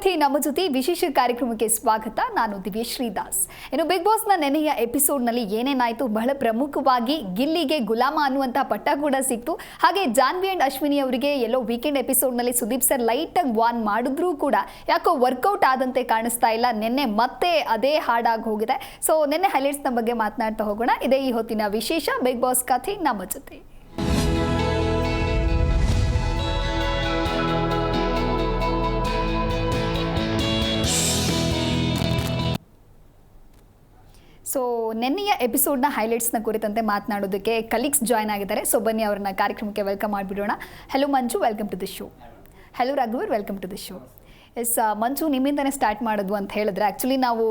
ಕಥೆ ನಮ್ಮ ಜೊತೆ ವಿಶೇಷ ಕಾರ್ಯಕ್ರಮಕ್ಕೆ ಸ್ವಾಗತ. ನಾನು ದಿವ್ಯ ಶ್ರೀದಾಸ್. ಇನ್ನು ಬಿಗ್ ಬಾಸ್ನ ನೆನೆಯ ಎಪಿಸೋಡ್ನಲ್ಲಿ ಏನೇನಾಯಿತು? ಬಹಳ ಪ್ರಮುಖವಾಗಿ ಗಿಲ್ಲಿಗೆ ಗುಲಾಮ ಅನ್ನುವಂಥ ಪಟ್ಟ ಕೂಡ ಸಿಕ್ತು. ಹಾಗೆ ಜಾನ್ವಿ ಅಂಡ್ ಅಶ್ವಿನಿ ಅವರಿಗೆ ಎಲ್ಲೋ ವೀಕೆಂಡ್ ಎಪಿಸೋಡ್ನಲ್ಲಿ ಸುದೀಪ್ ಸರ್ ಲೈಟಾಗಿ ವಾನ್ ಮಾಡಿದ್ರೂ ಕೂಡ ಯಾಕೋ ವರ್ಕೌಟ್ ಆದಂತೆ ಕಾಣಿಸ್ತಾ ಇಲ್ಲ. ನಿನ್ನೆ ಮತ್ತೆ ಅದೇ ಹಾಡಾಗಿ ಹೋಗಿದೆ. ಸೊ ನಿನ್ನೆ ಹೈಲೈಟ್ಸ್ನ ಬಗ್ಗೆ ಮಾತನಾಡ್ತಾ ಹೋಗೋಣ. ಇದೇ ಈ ಹೊತ್ತಿನ ವಿಶೇಷ ಬಿಗ್ ಬಾಸ್ ಕಥೆ ನಮ್ಮ ಜೊತೆ. ಸೊ ನಿನ್ನೆಯ ಎಪಿಸೋಡ್ನ ಹೈಲೈಟ್ಸ್ನ ಕುರಿತಂತೆ ಮಾತನಾಡೋದಕ್ಕೆ ಕಲೀಗ್ಸ್ ಜಾಯ್ನ್ ಆಗಿದ್ದಾರೆ. ಸೊ ಬನ್ನಿ ಅವ್ರನ್ನ ಕಾರ್ಯಕ್ರಮಕ್ಕೆ ವೆಲ್ಕಮ್ ಮಾಡಿಬಿಡೋಣ. Hello Manju welcome to the show hello Raghubar welcome to the show yes Manju ನಿಮ್ಮಿಂದನೇ start ಮಾಡೋದು ಅಂತ ಹೇಳಿದ್ರೆ ಆ್ಯಕ್ಚುಲಿ ನಾವು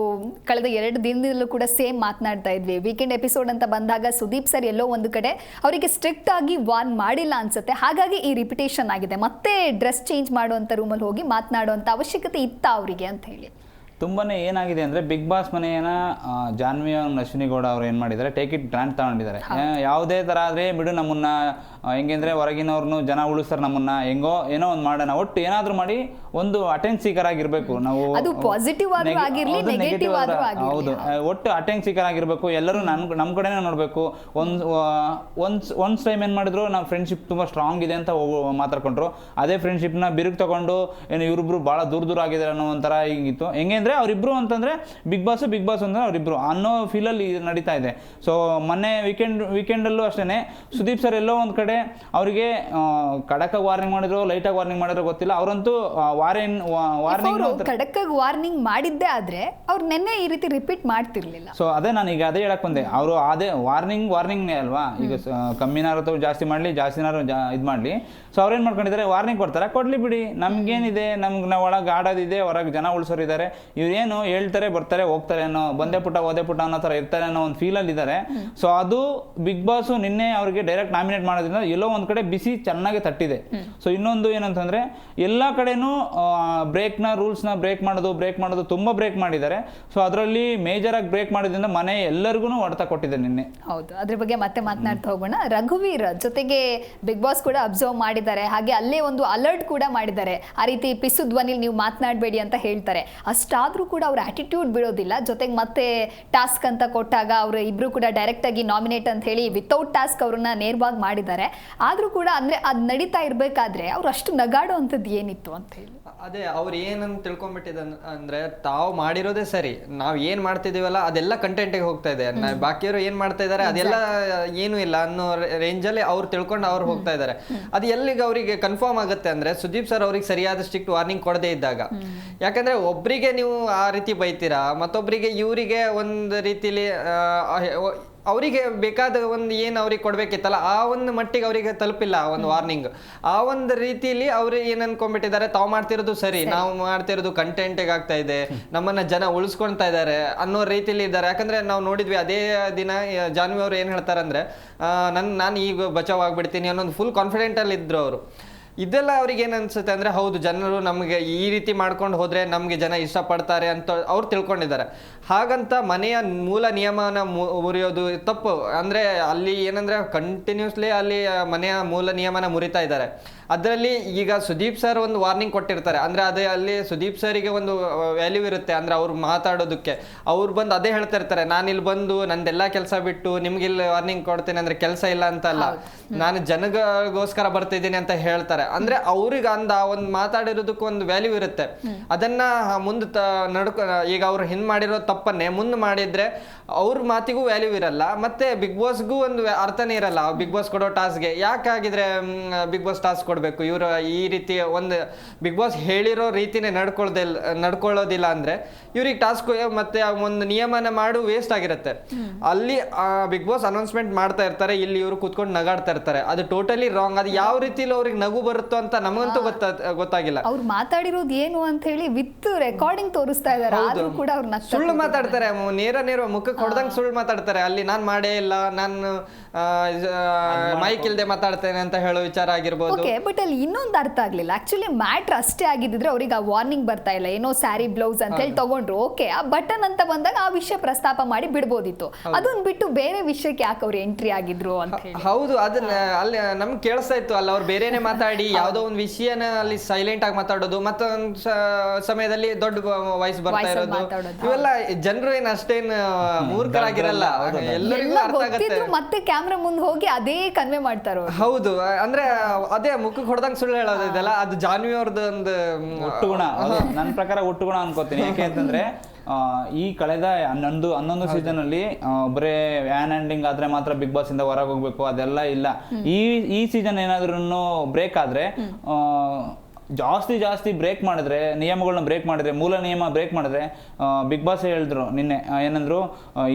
ಕಳೆದ ಎರಡು ದಿನದಲ್ಲೂ ಕೂಡ ಸೇಮ್ ಮಾತನಾಡ್ತಾ ಇದ್ವಿ. ವೀಕೆಂಡ್ ಎಪಿಸೋಡ್ ಅಂತ ಬಂದಾಗ ಸುದೀಪ್ ಸರ್ ಎಲ್ಲೋ ಒಂದು ಕಡೆ ಅವರಿಗೆ ಸ್ಟ್ರಿಕ್ಟ್ ಆಗಿ ವಾರ್ನ್ ಮಾಡಿಲ್ಲ ಅನ್ಸುತ್ತೆ. ಹಾಗಾಗಿ ಈ ರಿಪಿಟೇಷನ್ ಆಗಿದೆ. ಮತ್ತೆ ಡ್ರೆಸ್ ಚೇಂಜ್ ಮಾಡುವಂಥ ರೂಮಲ್ಲಿ ಹೋಗಿ ಮಾತನಾಡುವಂಥ ಅವಶ್ಯಕತೆ ಇತ್ತ ಅವರಿಗೆ ಅಂತ ಹೇಳಿ. ತುಂಬಾನೇ ಏನಾಗಿದೆ ಅಂದ್ರೆ ಬಿಗ್ ಬಾಸ್ ಮನೆಯನ್ನ ಜಾನ್ವಿ ಅವ್ರು ಅಶ್ವಿನಿ ಗೌಡ ಅವ್ರು ಏನು ಮಾಡಿದ್ದಾರೆ ಟೇಕ್ ಇಟ್ ಗ್ರಾಂಟ್ ತಗೊಂಡಿದ್ದಾರೆ. ಯಾವುದೇ ತರ ಆದ್ರೆ ಬಿಡು ನಮ್ಮನ್ನ ಹೆಂಗೆಂದ್ರೆ ಹೊರಗಿನವ್ರನ್ನು ಜನ ಉಳಿಸ್ತಾರೆ ನಮ್ಮನ್ನ. ಹೆಂಗೋ ಏನೋ ಒಂದು ಮಾಡೋಣ. ಒಟ್ಟು ಏನಾದ್ರೂ ಮಾಡಿ ಒಂದು ಅಟೆಂಡ್ ಸೀಕರ್ ಆಗಿರಬೇಕು. ನಾವು ಅದು ಪಾಸಿಟಿವ್ ಆಗಿರಲಿ ನೆಗೆಟಿವ್ ಹೌದು, ಒಟ್ಟು ಅಟೆಂಡ್ ಸೀಕರ್ ಆಗಿರಬೇಕು. ಎಲ್ಲರೂ ನನ್ ನಮ್ಮ ಕಡೆನೇ ನೋಡಬೇಕು. ಒಂದು ಒಂದು ಒನ್ಸ್ ಟೈಮ್ ಏನು ಮಾಡಿದ್ರು ನಮ್ಮ ಫ್ರೆಂಡ್ಶಿಪ್ ತುಂಬಾ ಸ್ಟ್ರಾಂಗ್ ಇದೆ ಅಂತ ಮಾತಾಡ್ಕೊಂಡ್ರು. ಅದೇ ಫ್ರೆಂಡ್ಶಿಪ್ನ ಬಿರುಕು ತಗೊಂಡು ಏನು ಇವ್ರಿಬ್ರು ಬಹಳ ದೂರ ದೂರ ಆಗಿದ್ದಾರೆ ಅನ್ನೋ ಒಂಥರ ಹಿಂಗಿತ್ತು. ಹೆಂಗೆ ಅಂದರೆ ಅವರಿಬ್ರು ಅಂತಂದ್ರೆ ಬಿಗ್ ಬಾಸ್ ಬಿಗ್ ಬಾಸ್ ಅಂದ್ರೆ ಅವರಿಬ್ರು ಅನ್ನೋ ಫೀಲಲ್ಲಿ ನಡೀತಾ ಇದೆ. ಸೊ ಮೊನ್ನೆ ವೀಕೆಂಡ್ ವೀಕೆಂಡಲ್ಲೂ ಅಷ್ಟೇ ಸುದೀಪ್ ಸರ್ ಎಲ್ಲೋ ಒಂದ್ ಕಡೆ ಅವರಿಗೆ ಖಡಕ ವಾರ್ನಿಂಗ್ ಮಾಡಿದ್ರು ಲೈಟಾಗಿ ವಾರ್ನಿಂಗ್ ಮಾಡಿದ್ರು ಗೊತ್ತಿಲ್ಲ. ಅವರಂತೂ ವಾರ್ನಿಂಗ್ ವಾರ್ನಿಂಗ್ ಖಡಕ ವಾರ್ನಿಂಗ್ ಮಾಡಿದ್ದೇ ಆದ್ರೆ ಅವ್ರು ನಿನ್ನೆ ಈ ರೀತಿ ರಿಪೀಟ್ ಮಾಡ್ತಿರ್ಲಿಲ್ಲ. ಸೊ ಅದೇ ನಾನು ಈಗ ಅದೇ ಹೇಳಕ್ ಬಂದೆ. ಅವರು ಅದೇ ವಾರ್ನಿಂಗ್ ವಾರ್ನಿಂಗ್ನೇ ಅಲ್ವಾ? ಈಗ ಕಮ್ಮಿನಾರು ಅಥವಾ ಜಾಸ್ತಿ ಮಾಡಲಿ ಜಾಸ್ತಿನಾರು ಇದ್ ಇದು ಮಾಡಲಿ. ಸೊ ಅವ್ರೇನು ಮಾಡ್ಕೊಂಡಿದ್ದಾರೆ? ವಾರ್ನಿಂಗ್ ಕೊಡ್ತಾರೆ. ಕೊಡ್ಲಿ ಬಿಡಿ. ನಮ್ಗೇನಿದೆ? ನಮ್ಗೆ ನಾವು ಒಳಗೆ ಆಡೋದಿದೆ ಹೊರಗೆ ಜನ ಉಳಿಸೋರಿದ್ದಾರೆ. ಇವರೇನು ಹೇಳ್ತಾರೆ ಬರ್ತಾರೆ ಹೋಗ್ತಾರೆ ಅನ್ನೋ ಬಂದೆ ಪುಟ ಓದೇ ಪುಟ ಅನ್ನೋ ಥರ ಇರ್ತಾರೆ ಅನ್ನೋ ಒಂದು ಫೀಲಲ್ಲಿ ಇದ್ದಾರೆ ಸೊ ಅದು ಬಿಗ್ ಬಾಸ್ ನಿನ್ನೆ ಅವ್ರಿಗೆ ಡೈರೆಕ್ಟ್ ನಾಮಿನೇಟ್ ಮಾಡೋದ್ರಿಂದ ಎಲ್ಲೋ ಒಂದ್ ಕಡೆ ಬಿಸಿ ಚೆನ್ನಾಗಿ ತಟ್ಟಿದೆ. ಸೊ ಇನ್ನೊಂದು ಏನಂತಂದ್ರೆ ಎಲ್ಲ ಕಡೆನೂ ಬ್ರೇಕ್ನ ನ ಬ್ರೇಕ್ ಮಾಡೋದು ಬ್ರೇಕ್ ಮಾಡೋದು ತುಂಬಾ ಬ್ರೇಕ್ ಮಾಡಿದ್ದಾರೆ. ಸೊ ಅದರಲ್ಲಿ ಮೇಜರ್ ಆಗಿ ಬ್ರೇಕ್ ಮಾಡೋದ್ರಿಂದ ಮನೆ ಎಲ್ಲರಿಗೂ ಹೊಡೆತ ಕೊಟ್ಟಿದೆ ನಿನ್ನೆ. ಹೌದು. ಅದ್ರ ಬಗ್ಗೆ ಮತ್ತೆ ಮಾತನಾಡ್ತಾ ಹೋಗೋಣ. ರಘುವೀರ್ ಜೊತೆಗೆ ಬಿಗ್ ಬಾಸ್ ಕೂಡ ಅಬ್ಸರ್ವ್ ಮಾಡಿದ್ದಾರೆ. ಹಾಗೆ ಅಲ್ಲೇ ಒಂದು ಅಲರ್ಟ್ ಕೂಡ ಮಾಡಿದ್ದಾರೆ. ಆ ರೀತಿ ಪಿಸು ಧ್ವನಿಲಿ ನೀವು ಮಾತನಾಡಬೇಡಿ ಅಂತ ಹೇಳ್ತಾರೆ. ಅಷ್ಟಾದ್ರೂ ಕೂಡ ಅವ್ರ ಆಟಿಟ್ಯೂಡ್ ಬಿಡೋದಿಲ್ಲ. ಜೊತೆಗೆ ಮತ್ತೆ ಟಾಸ್ಕ್ ಅಂತ ಕೊಟ್ಟಾಗ ಅವರು ಇಬ್ರು ಕೂಡ ಡೈರೆಕ್ಟ್ ಆಗಿ ನಾಮಿನೇಟ್ ಅಂತ ಹೇಳಿ ವಿತೌಟ್ ಟಾಸ್ಕ್ ಅವ್ರನ್ನ ನೇರವಾಗಿ ಮಾಡಿದ್ದಾರೆ. ಆದ್ರೂ ಕೂಡ ಅಂದ್ರೆ ಅದು ನಡೀತಾ ಇರಬೇಕಾದ್ರೆ ಅವ್ರು ಅಷ್ಟು ನಗಾಡೋ ಅಂಥದ್ದು ಏನಿತ್ತು ಅಂತ ಹೇಳಿ. ಅದೇ ಅವ್ರು ಏನಂತ ತಿಳ್ಕೊಂಡ್ಬಿಟ್ಟಿದ ಅಂದ್ರೆ ತಾವು ಮಾಡಿರೋದೇ ಸರಿ. ನಾವು ಏನು ಮಾಡ್ತಿದ್ದೀವಲ್ಲ ಅದೆಲ್ಲ ಕಂಟೆಂಟಿಗೆ ಹೋಗ್ತಾ ಇದೆ. ಬಾಕಿಯವರು ಏನು ಮಾಡ್ತಾ ಇದ್ದಾರೆ ಅದೆಲ್ಲ ಏನು ಇಲ್ಲ ಅನ್ನೋ ರೇಂಜಲ್ಲಿ ಅವ್ರು ತಿಳ್ಕೊಂಡು ಅವ್ರು ಹೋಗ್ತಾ ಇದ್ದಾರೆ ಅದು ಎಲ್ಲಿಗೆ ಅವರಿಗೆ ಕನ್ಫರ್ಮ್ ಆಗುತ್ತೆ ಅಂದರೆ ಸುದೀಪ್ ಸರ್ ಅವ್ರಿಗೆ ಸರಿಯಾದ ಸ್ಟ್ರಿಕ್ಟ್ ವಾರ್ನಿಂಗ್ ಕೊಡದೇ ಇದ್ದಾಗ. ಯಾಕಂದ್ರೆ ಒಬ್ಬರಿಗೆ ನೀವು ಆ ರೀತಿ ಬೈತೀರಾ ಮತ್ತೊಬ್ಬರಿಗೆ ಇವರಿಗೆ ಒಂದು ರೀತಿಲಿ ಅವರಿಗೆ ಬೇಕಾದ ಒಂದು ಏನು ಅವ್ರಿಗೆ ಕೊಡಬೇಕಿತ್ತಲ್ಲ ಆ ಒಂದು ಮಟ್ಟಿಗೆ ಅವರಿಗೆ ತಲುಪಿಲ್ಲ ಆ ಒಂದು ವಾರ್ನಿಂಗ್ ಆ ಒಂದು ರೀತಿಯಲ್ಲಿ ಅವರು ಏನು ಅನ್ಕೊಂಡ್ಬಿಟ್ಟಿದ್ದಾರೆ ತಾವು ಮಾಡ್ತಿರೋದು ಸರಿ ನಾವು ಮಾಡ್ತಿರೋದು ಕಂಟೆಂಟಿಗೆ ಆಗ್ತಾ ಇದೆ ನಮ್ಮನ್ನ ಜನ ಉಳಿಸ್ಕೊಳ್ತಾ ಇದ್ದಾರೆ ಅನ್ನೋ ರೀತಿಯಲ್ಲಿ ಇದ್ದಾರೆ. ಯಾಕಂದ್ರೆ ನಾವು ನೋಡಿದ್ವಿ ಅದೇ ದಿನ ಜಾನ್ವಿ ಅವರು ಏನು ಹೇಳ್ತಾರಂದ್ರೆ ಅಂದರೆ ನನ್ ನಾನು ಈಗ ಬಚಾವ್ ಆಗ್ಬಿಡ್ತೀನಿ ಅನ್ನೋದು ಫುಲ್ ಕಾನ್ಫಿಡೆಂಟ್ ಅಲ್ಲಿ ಇದ್ರು ಅವರು. ಇದೆಲ್ಲ ಅವ್ರಿಗೆ ಏನ್ ಅನ್ಸುತ್ತೆ ಅಂದ್ರೆ, ಹೌದು, ಜನರು ನಮಗೆ ಈ ರೀತಿ ಮಾಡ್ಕೊಂಡು ಹೋದರೆ ನಮಗೆ ಜನ ಇಷ್ಟಪಡ್ತಾರೆ ಅಂತ ಅವ್ರು ತಿಳ್ಕೊಂಡಿದ್ದಾರೆ. ಹಾಗಂತ ಮನೆಯ ಮೂಲ ನಿಯಮನ ಮುರಿಯೋದು ತಪ್ಪು. ಅಂದ್ರೆ ಅಲ್ಲಿ ಏನಂದ್ರೆ ಕಂಟಿನ್ಯೂಸ್ಲಿ ಅಲ್ಲಿ ಮನೆಯ ಮೂಲ ನಿಯಮನ ಮುರಿತಾ ಇದ್ದಾರೆ. ಅದರಲ್ಲಿ ಈಗ ಸುದೀಪ್ ಸರ್ ಒಂದು ವಾರ್ನಿಂಗ್ ಕೊಟ್ಟಿರ್ತಾರೆ. ಅಂದ್ರೆ ಅದೇ ಅಲ್ಲಿ ಸುದೀಪ್ ಸರಿಗೆ ಒಂದು ವ್ಯಾಲ್ಯೂ ಇರುತ್ತೆ. ಅಂದ್ರೆ ಅವ್ರು ಮಾತಾಡೋದಕ್ಕೆ. ಅವ್ರು ಬಂದು ಅದೇ ಹೇಳ್ತಾ ಇರ್ತಾರೆ. ನಾನು ಇಲ್ಲಿ ಬಂದು ನಂದೆಲ್ಲ ಕೆಲಸ ಬಿಟ್ಟು ನಿಮ್ಗೆ ಇಲ್ಲಿ ವಾರ್ನಿಂಗ್ ಕೊಡ್ತೇನೆ ಅಂದ್ರೆ ಕೆಲಸ ಇಲ್ಲ ಅಂತ ಅಲ್ಲ. ನಾನು ಜನಗೋಸ್ಕರ ಬರ್ತಿದ್ದೀನಿ ಅಂತ ಹೇಳ್ತಾರೆ. ಅಂದ್ರೆ ಅವ್ರಿಗೆ ಅಂದ ಒಂದು ಮಾತಾಡಿರೋದಕ್ಕೂ ಒಂದು ವ್ಯಾಲ್ಯೂ ಇರುತ್ತೆ. ಅದನ್ನ ಮುಂದೆ ನಡ್ಕೊ ಈಗ ಅವ್ರು ಹಿಂದೆ ಮಾಡಿರೋ ತಪ್ಪನ್ನೇ ಮುಂದೆ ಮಾಡಿದ್ರೆ ಅವ್ರ ಮಾತಿಗೂ ವ್ಯಾಲ್ಯೂ ಇರಲ್ಲ ಮತ್ತೆ ಬಿಗ್ ಬಾಸ್ಗೂ ಒಂದು ಅರ್ಥನೇ ಇರಲ್ಲ ಬಿಗ್ ಬಾಸ್ ಕೊಡೋ ಟಾಸ್ಕ್ಗೆ ಯಾಕಾಗಿದ್ರೆ ಬಿಗ್ ಬಾಸ್ ಟಾಸ್ಕ್ ಕೊಡಬೇಕು? ಇವರು ಈ ರೀತಿ ಒಂದು ಬಿಗ್ ಬಾಸ್ ಹೇಳಿರೋ ರೀತಿನೇ ನಡ್ಕೊಳ್ದಿಲ್ಲ ನಡ್ಕೊಳ್ಳೋದಿಲ್ಲ ಅಂದ್ರೆ ಇವ್ರಿಗೆ ಟಾಸ್ಕ್ ಮತ್ತೆ ಒಂದು ನಿಯಮನ ಮಾಡು ವೇಸ್ಟ್ ಆಗಿರುತ್ತೆ. ಅಲ್ಲಿ ಬಿಗ್ ಬಾಸ್ ಅನೌನ್ಸ್ಮೆಂಟ್ ಮಾಡ್ತಾ ಇರ್ತಾರೆ ಇಲ್ಲಿ ಇವರು ಕೂತ್ಕೊಂಡು ನಗಾಡ್ತಾ ಇರ್ತಾರೆ. ಅದು ಟೋಟಲಿ ರಾಂಗ್ ಅದು ಯಾವ ರೀತಿಲಿ ಅವ್ರಿಗೆ ನಗು ಬರುತ್ತೋ ಅಂತ ನಮಗಂತೂ ಗೊತ್ತಾ ಗೊತ್ತಾಗಿಲ್ಲ. ಅವ್ರು ಮಾತಾಡಿರೋದು ಏನು ಅಂತ ಹೇಳಿ ವಿತ್ ರೆಕಾರ್ಡಿಂಗ್ ತೋರಿಸ್ತಾ ಇದ್ದಾರೆ. ಆದ್ರೂ ಕೂಡ ಸುಳ್ಳು ಮಾತಾಡ್ತಾರೆ. ನೇರ ನೇರ ಮುಖಕ್ಕೆ ಹೊಡೆದಂಗ್ ಸುಳ್ಳು ಮಾತಾಡ್ತಾರೆ. ಅಲ್ಲಿ ನಾನು ಮಾಡೇ ಇಲ್ಲ ನಾನು ಮೈಕ್ ಇಲ್ದೆ ಮಾತಾಡ್ತೇನೆ ಅಂತ ಹೇಳೋ ವಿಚಾರ ಆಗಿರ್ಬೋದು. ಓಕೆ ಬಟ್ ಅಲ್ಲಿ ಇನ್ನೊಂದು ಅರ್ಥ ಆಗಲಿಲ್ಲ. ಆಕ್ಚುಲಿ ಮ್ಯಾಟ್ರ್ ಅಷ್ಟೇ ಆಗಿದ್ದಿದ್ರೆ ಅವ್ರಿಗೆ ಆ ವಾರ್ನಿಂಗ್ ಬರ್ತಾ ಇಲ್ಲ. ಏನೋ ಸ್ಯಾರಿ ಬ್ಲೌಸ್ ಅಂತ ಹೇಳಿ ತಗೊಂಡ್ರು. ಓಕೆ ಆ ಬಟನ್ ಅಂತ ಬಂದಾಗ ಆ ವಿಷಯ ಪ್ರಸ್ತಾಪ ಮಾಡಿ ಬಿಡ್ಬೋದಿತ್ತು. ಅದನ್ನ ಬಿಟ್ಟು ಬೇರೆ ವಿಷಯಕ್ಕೆ ಯಾಕೆ ಅವ್ರು ಎಂಟ್ರಿ ಆಗಿದ್ರು ಅಂತ ಹೇಳಿ. ಹೌದು ಅದನ್ನ ಅಲ್ಲಿ ನಮ್ಗೆ ಕೇಳಿಸ್ತಾ ಇತ್ತು ಅಲ್ಲ ಅವ್ರು ಬೇರೆನೆ ಮಾತಾಡಿ ಯಾವುದೋ ಒಂದು ವಿಷಯನ ಅಲ್ಲಿ ಸೈಲೆಂಟ್ ಆಗಿ ಮಾತಾಡೋದು ಮತ್ತೊಂದು ಸಮಯದಲ್ಲಿ ದೊಡ್ಡ ವಯಸ್ಸು ಬರ್ತಾ ಇರೋದು. ಇವೆಲ್ಲ ಜನರು ಏನು ಅಷ್ಟೇನ್ ಮೂರ್ಖರಾಗಿರಲ್ಲ. ಎಲ್ಲರಿಗೂ ಅರ್ಥ ಆಗತ್ತೆ. ಮತ್ತೆ ಕ್ಯಾಮ್ರಾ ಮುಂದೆ ಹೋಗಿ ಅದೇ ಕನ್ವೆ ಮಾಡ್ತಾರೋ ಹೌದು ಅಂದ್ರೆ ಅದೇ ಮುಖಕ್ಕೆ ಹೊಡೆದಂಗ್ ಸುಳ್ಳು ಹೇಳೋದು ಇದೆಲ್ಲ ಅದು ಜಾನ್ವಿ ಅವ್ರದ್ದು ಒಂದು ಒಟ್ಟುಗುಣ ನನ್ನ ಪ್ರಕಾರ ಒಟ್ಟುಗುಣ ಅನ್ಕೋತೀನಿ. ಯಾಕೆ ಅಂತಂದ್ರೆ ಈ ಕಳೆದ ಹನ್ನೊಂದು ಹನ್ನೊಂದು ಸೀಸನ್ ಅಲ್ಲಿ ಬರೇ ವ್ಯಾನ್ ಹ್ಯಾಂಡಿಂಗ್ ಆದ್ರೆ ಮಾತ್ರ ಬಿಗ್ ಬಾಸ್ ಇಂದ ಹೊರಗೆ ಹೋಗ್ಬೇಕು ಅದೆಲ್ಲ ಇಲ್ಲ. ಈ ಈ ಸೀಸನ್ ಏನಾದ್ರೂ ಬ್ರೇಕ್ ಆದ್ರೆ ಆ, ಜಾಸ್ತಿ ಜಾಸ್ತಿ ಬ್ರೇಕ್ ಮಾಡಿದ್ರೆ ನಿಯಮಗಳನ್ನ ಬ್ರೇಕ್ ಮಾಡಿದ್ರೆ ಮೂಲ ನಿಯಮ ಬ್ರೇಕ್ ಮಾಡಿದ್ರೆ ಬಿಗ್ ಬಾಸ್ ಹೇಳಿದ್ರು ನಿನ್ನೆ ಏನಂದ್ರು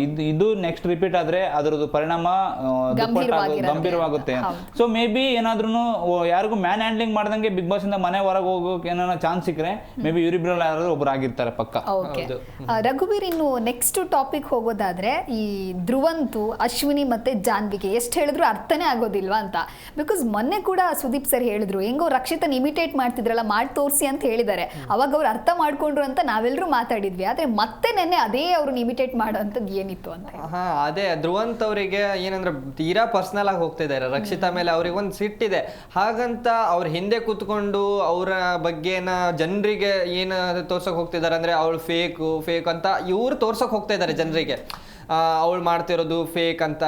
ಇದು ಇದು ನೆಕ್ಸ್ಟ್ ರಿಪೀಟ್ ಆದ್ರೆ ಅದರದ್ದು ಪರಿಣಾಮ. ಗಂಭೀರವಾಗುತ್ತೆ. ಸೊ ಮೇ ಬಿ ಏನಾದ್ರೂ ಯಾರಿಗೂ ಮ್ಯಾನ್ ಹ್ಯಾಂಡ್ಲಿಂಗ್ ಮಾಡ್ದಂಗೆ ಬಿಗ್ ಬಾಸ್ ಇಂದ ಮನೆ ಹೊರಗೆ ಹೋಗೋಕೆ ಏನಾರ ಚಾನ್ಸ್ ಸಿಕ್ಕರೆ ಮೇ ಬಿ ಇವರಿಬ್ರಲ್ಲಿ ಯಾರಾದ್ರೂ ಒಬ್ರು ಆಗಿರ್ತಾರೆ ಪಕ್ಕ. ರಘುಬೀರ್ ರಘುವೀರ್ ಇನ್ನು ನೆಕ್ಸ್ಟ್ ಟಾಪಿಕ್ ಹೋಗೋದಾದ್ರೆ ಈ ಧ್ರುವಂತು ಅಶ್ವಿನಿ ಮತ್ತೆ ಜಾನ್ವಿಗೆ ಎಷ್ಟು ಹೇಳಿದ್ರು ಅರ್ಥನೇ ಆಗೋದಿಲ್ವಾ ಅಂತ. ಬಿಕಾಸ್ ಮೊನ್ನೆ ಕೂಡ ಸುದೀಪ್ ಸರ್ ಹೇಳಿದ್ರು ಹೆಂಗೋ ರಕ್ಷಿತನ್ ಇಮಿಟೇಟ್ ಮಾಡ್ತಿದ್ರಲ್ಲ ಮಾಡಿ ತೋರಿಸಿ ಅಂತ ಹೇಳಿದ್ದಾರೆ. ಅವಾಗ ಅವ್ರು ಅರ್ಥ ಮಾಡ್ಕೊಂಡ್ರು ಅಂತ ನಾವೆಲ್ಲರೂ ಮಾತಾಡಿದ್ವಿ. ಆದ್ರೆ ಮತ್ತೆ ನೆನ್ನೆ ಅದೇ ಅವ್ರನ್ನ ಇಮಿಟೇಟ್ ಮಾಡೋಂಥದ್ದು ಏನಿತ್ತು ಅಂತ. ಹಾ ಅದೇ ಧ್ರುವಂತ್ ಅವರಿಗೆ ಏನಂದ್ರೆ ತೀರಾ ಪರ್ಸನಲ್ ಆಗಿ ಹೋಗ್ತಾ ಇದ್ದಾರೆ. ರಕ್ಷಿತಾ ಮೇಲೆ ಅವ್ರಿಗೆ ಒಂದು ಸಿಟ್ಟಿದೆ ಹಾಗಂತ ಅವ್ರ ಹಿಂದೆ ಕೂತ್ಕೊಂಡು ಅವರ ಬಗ್ಗೆನ ಜನರಿಗೆ ಏನು ತೋರ್ಸಕ್ ಹೋಗ್ತಿದ್ದಾರೆ ಅಂದ್ರೆ ಅವಳು ಫೇಕು ಫೇಕ್ ಅಂತ ಇವ್ರು ತೋರ್ಸಕ್ ಹೋಗ್ತಾ ಇದ್ದಾರೆ ಜನರಿಗೆ. ಅವಳು ಮಾಡ್ತಿರೋದು ಫೇಕ್ ಅಂತ.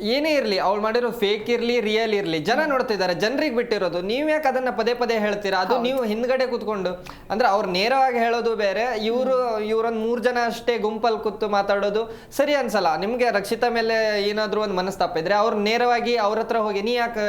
ಏನೇ ಇರಲಿ ಅವ್ಳು ಮಾಡಿರೋ ಫೇಕ್ ಇರಲಿ ರಿಯಲ್ ಇರಲಿ ಜನ ನೋಡ್ತಿದ್ದಾರೆ ಜನರಿಗೆ ಬಿಟ್ಟಿರೋದು. ನೀವು ಯಾಕೆ ಅದನ್ನ ಪದೇ ಪದೇ ಹೇಳ್ತೀರಾ? ಅದು ನೀವು ಹಿಂದ್ಗಡೆ ಕೂತ್ಕೊಂಡು ಅಂದ್ರೆ ಅವ್ರು ನೇರವಾಗಿ ಹೇಳೋದು ಬೇರೆ ಇವರು ಇವರೊಂದು ಮೂರು ಜನ ಅಷ್ಟೇ ಗುಂಪಲ್ಲಿ ಕೂತು ಮಾತಾಡೋದು ಸರಿ ಅನ್ಸಲ್ಲ. ನಿಮಗೆ ರಕ್ಷಿತಾ ಮೇಲೆ ಏನಾದರೂ ಒಂದು ಮನಸ್ತಾಪ ಇದ್ರೆ ಅವ್ರು ನೇರವಾಗಿ ಅವ್ರ ಹತ್ರ ಹೋಗಿ ನೀ ಯಾಕೆ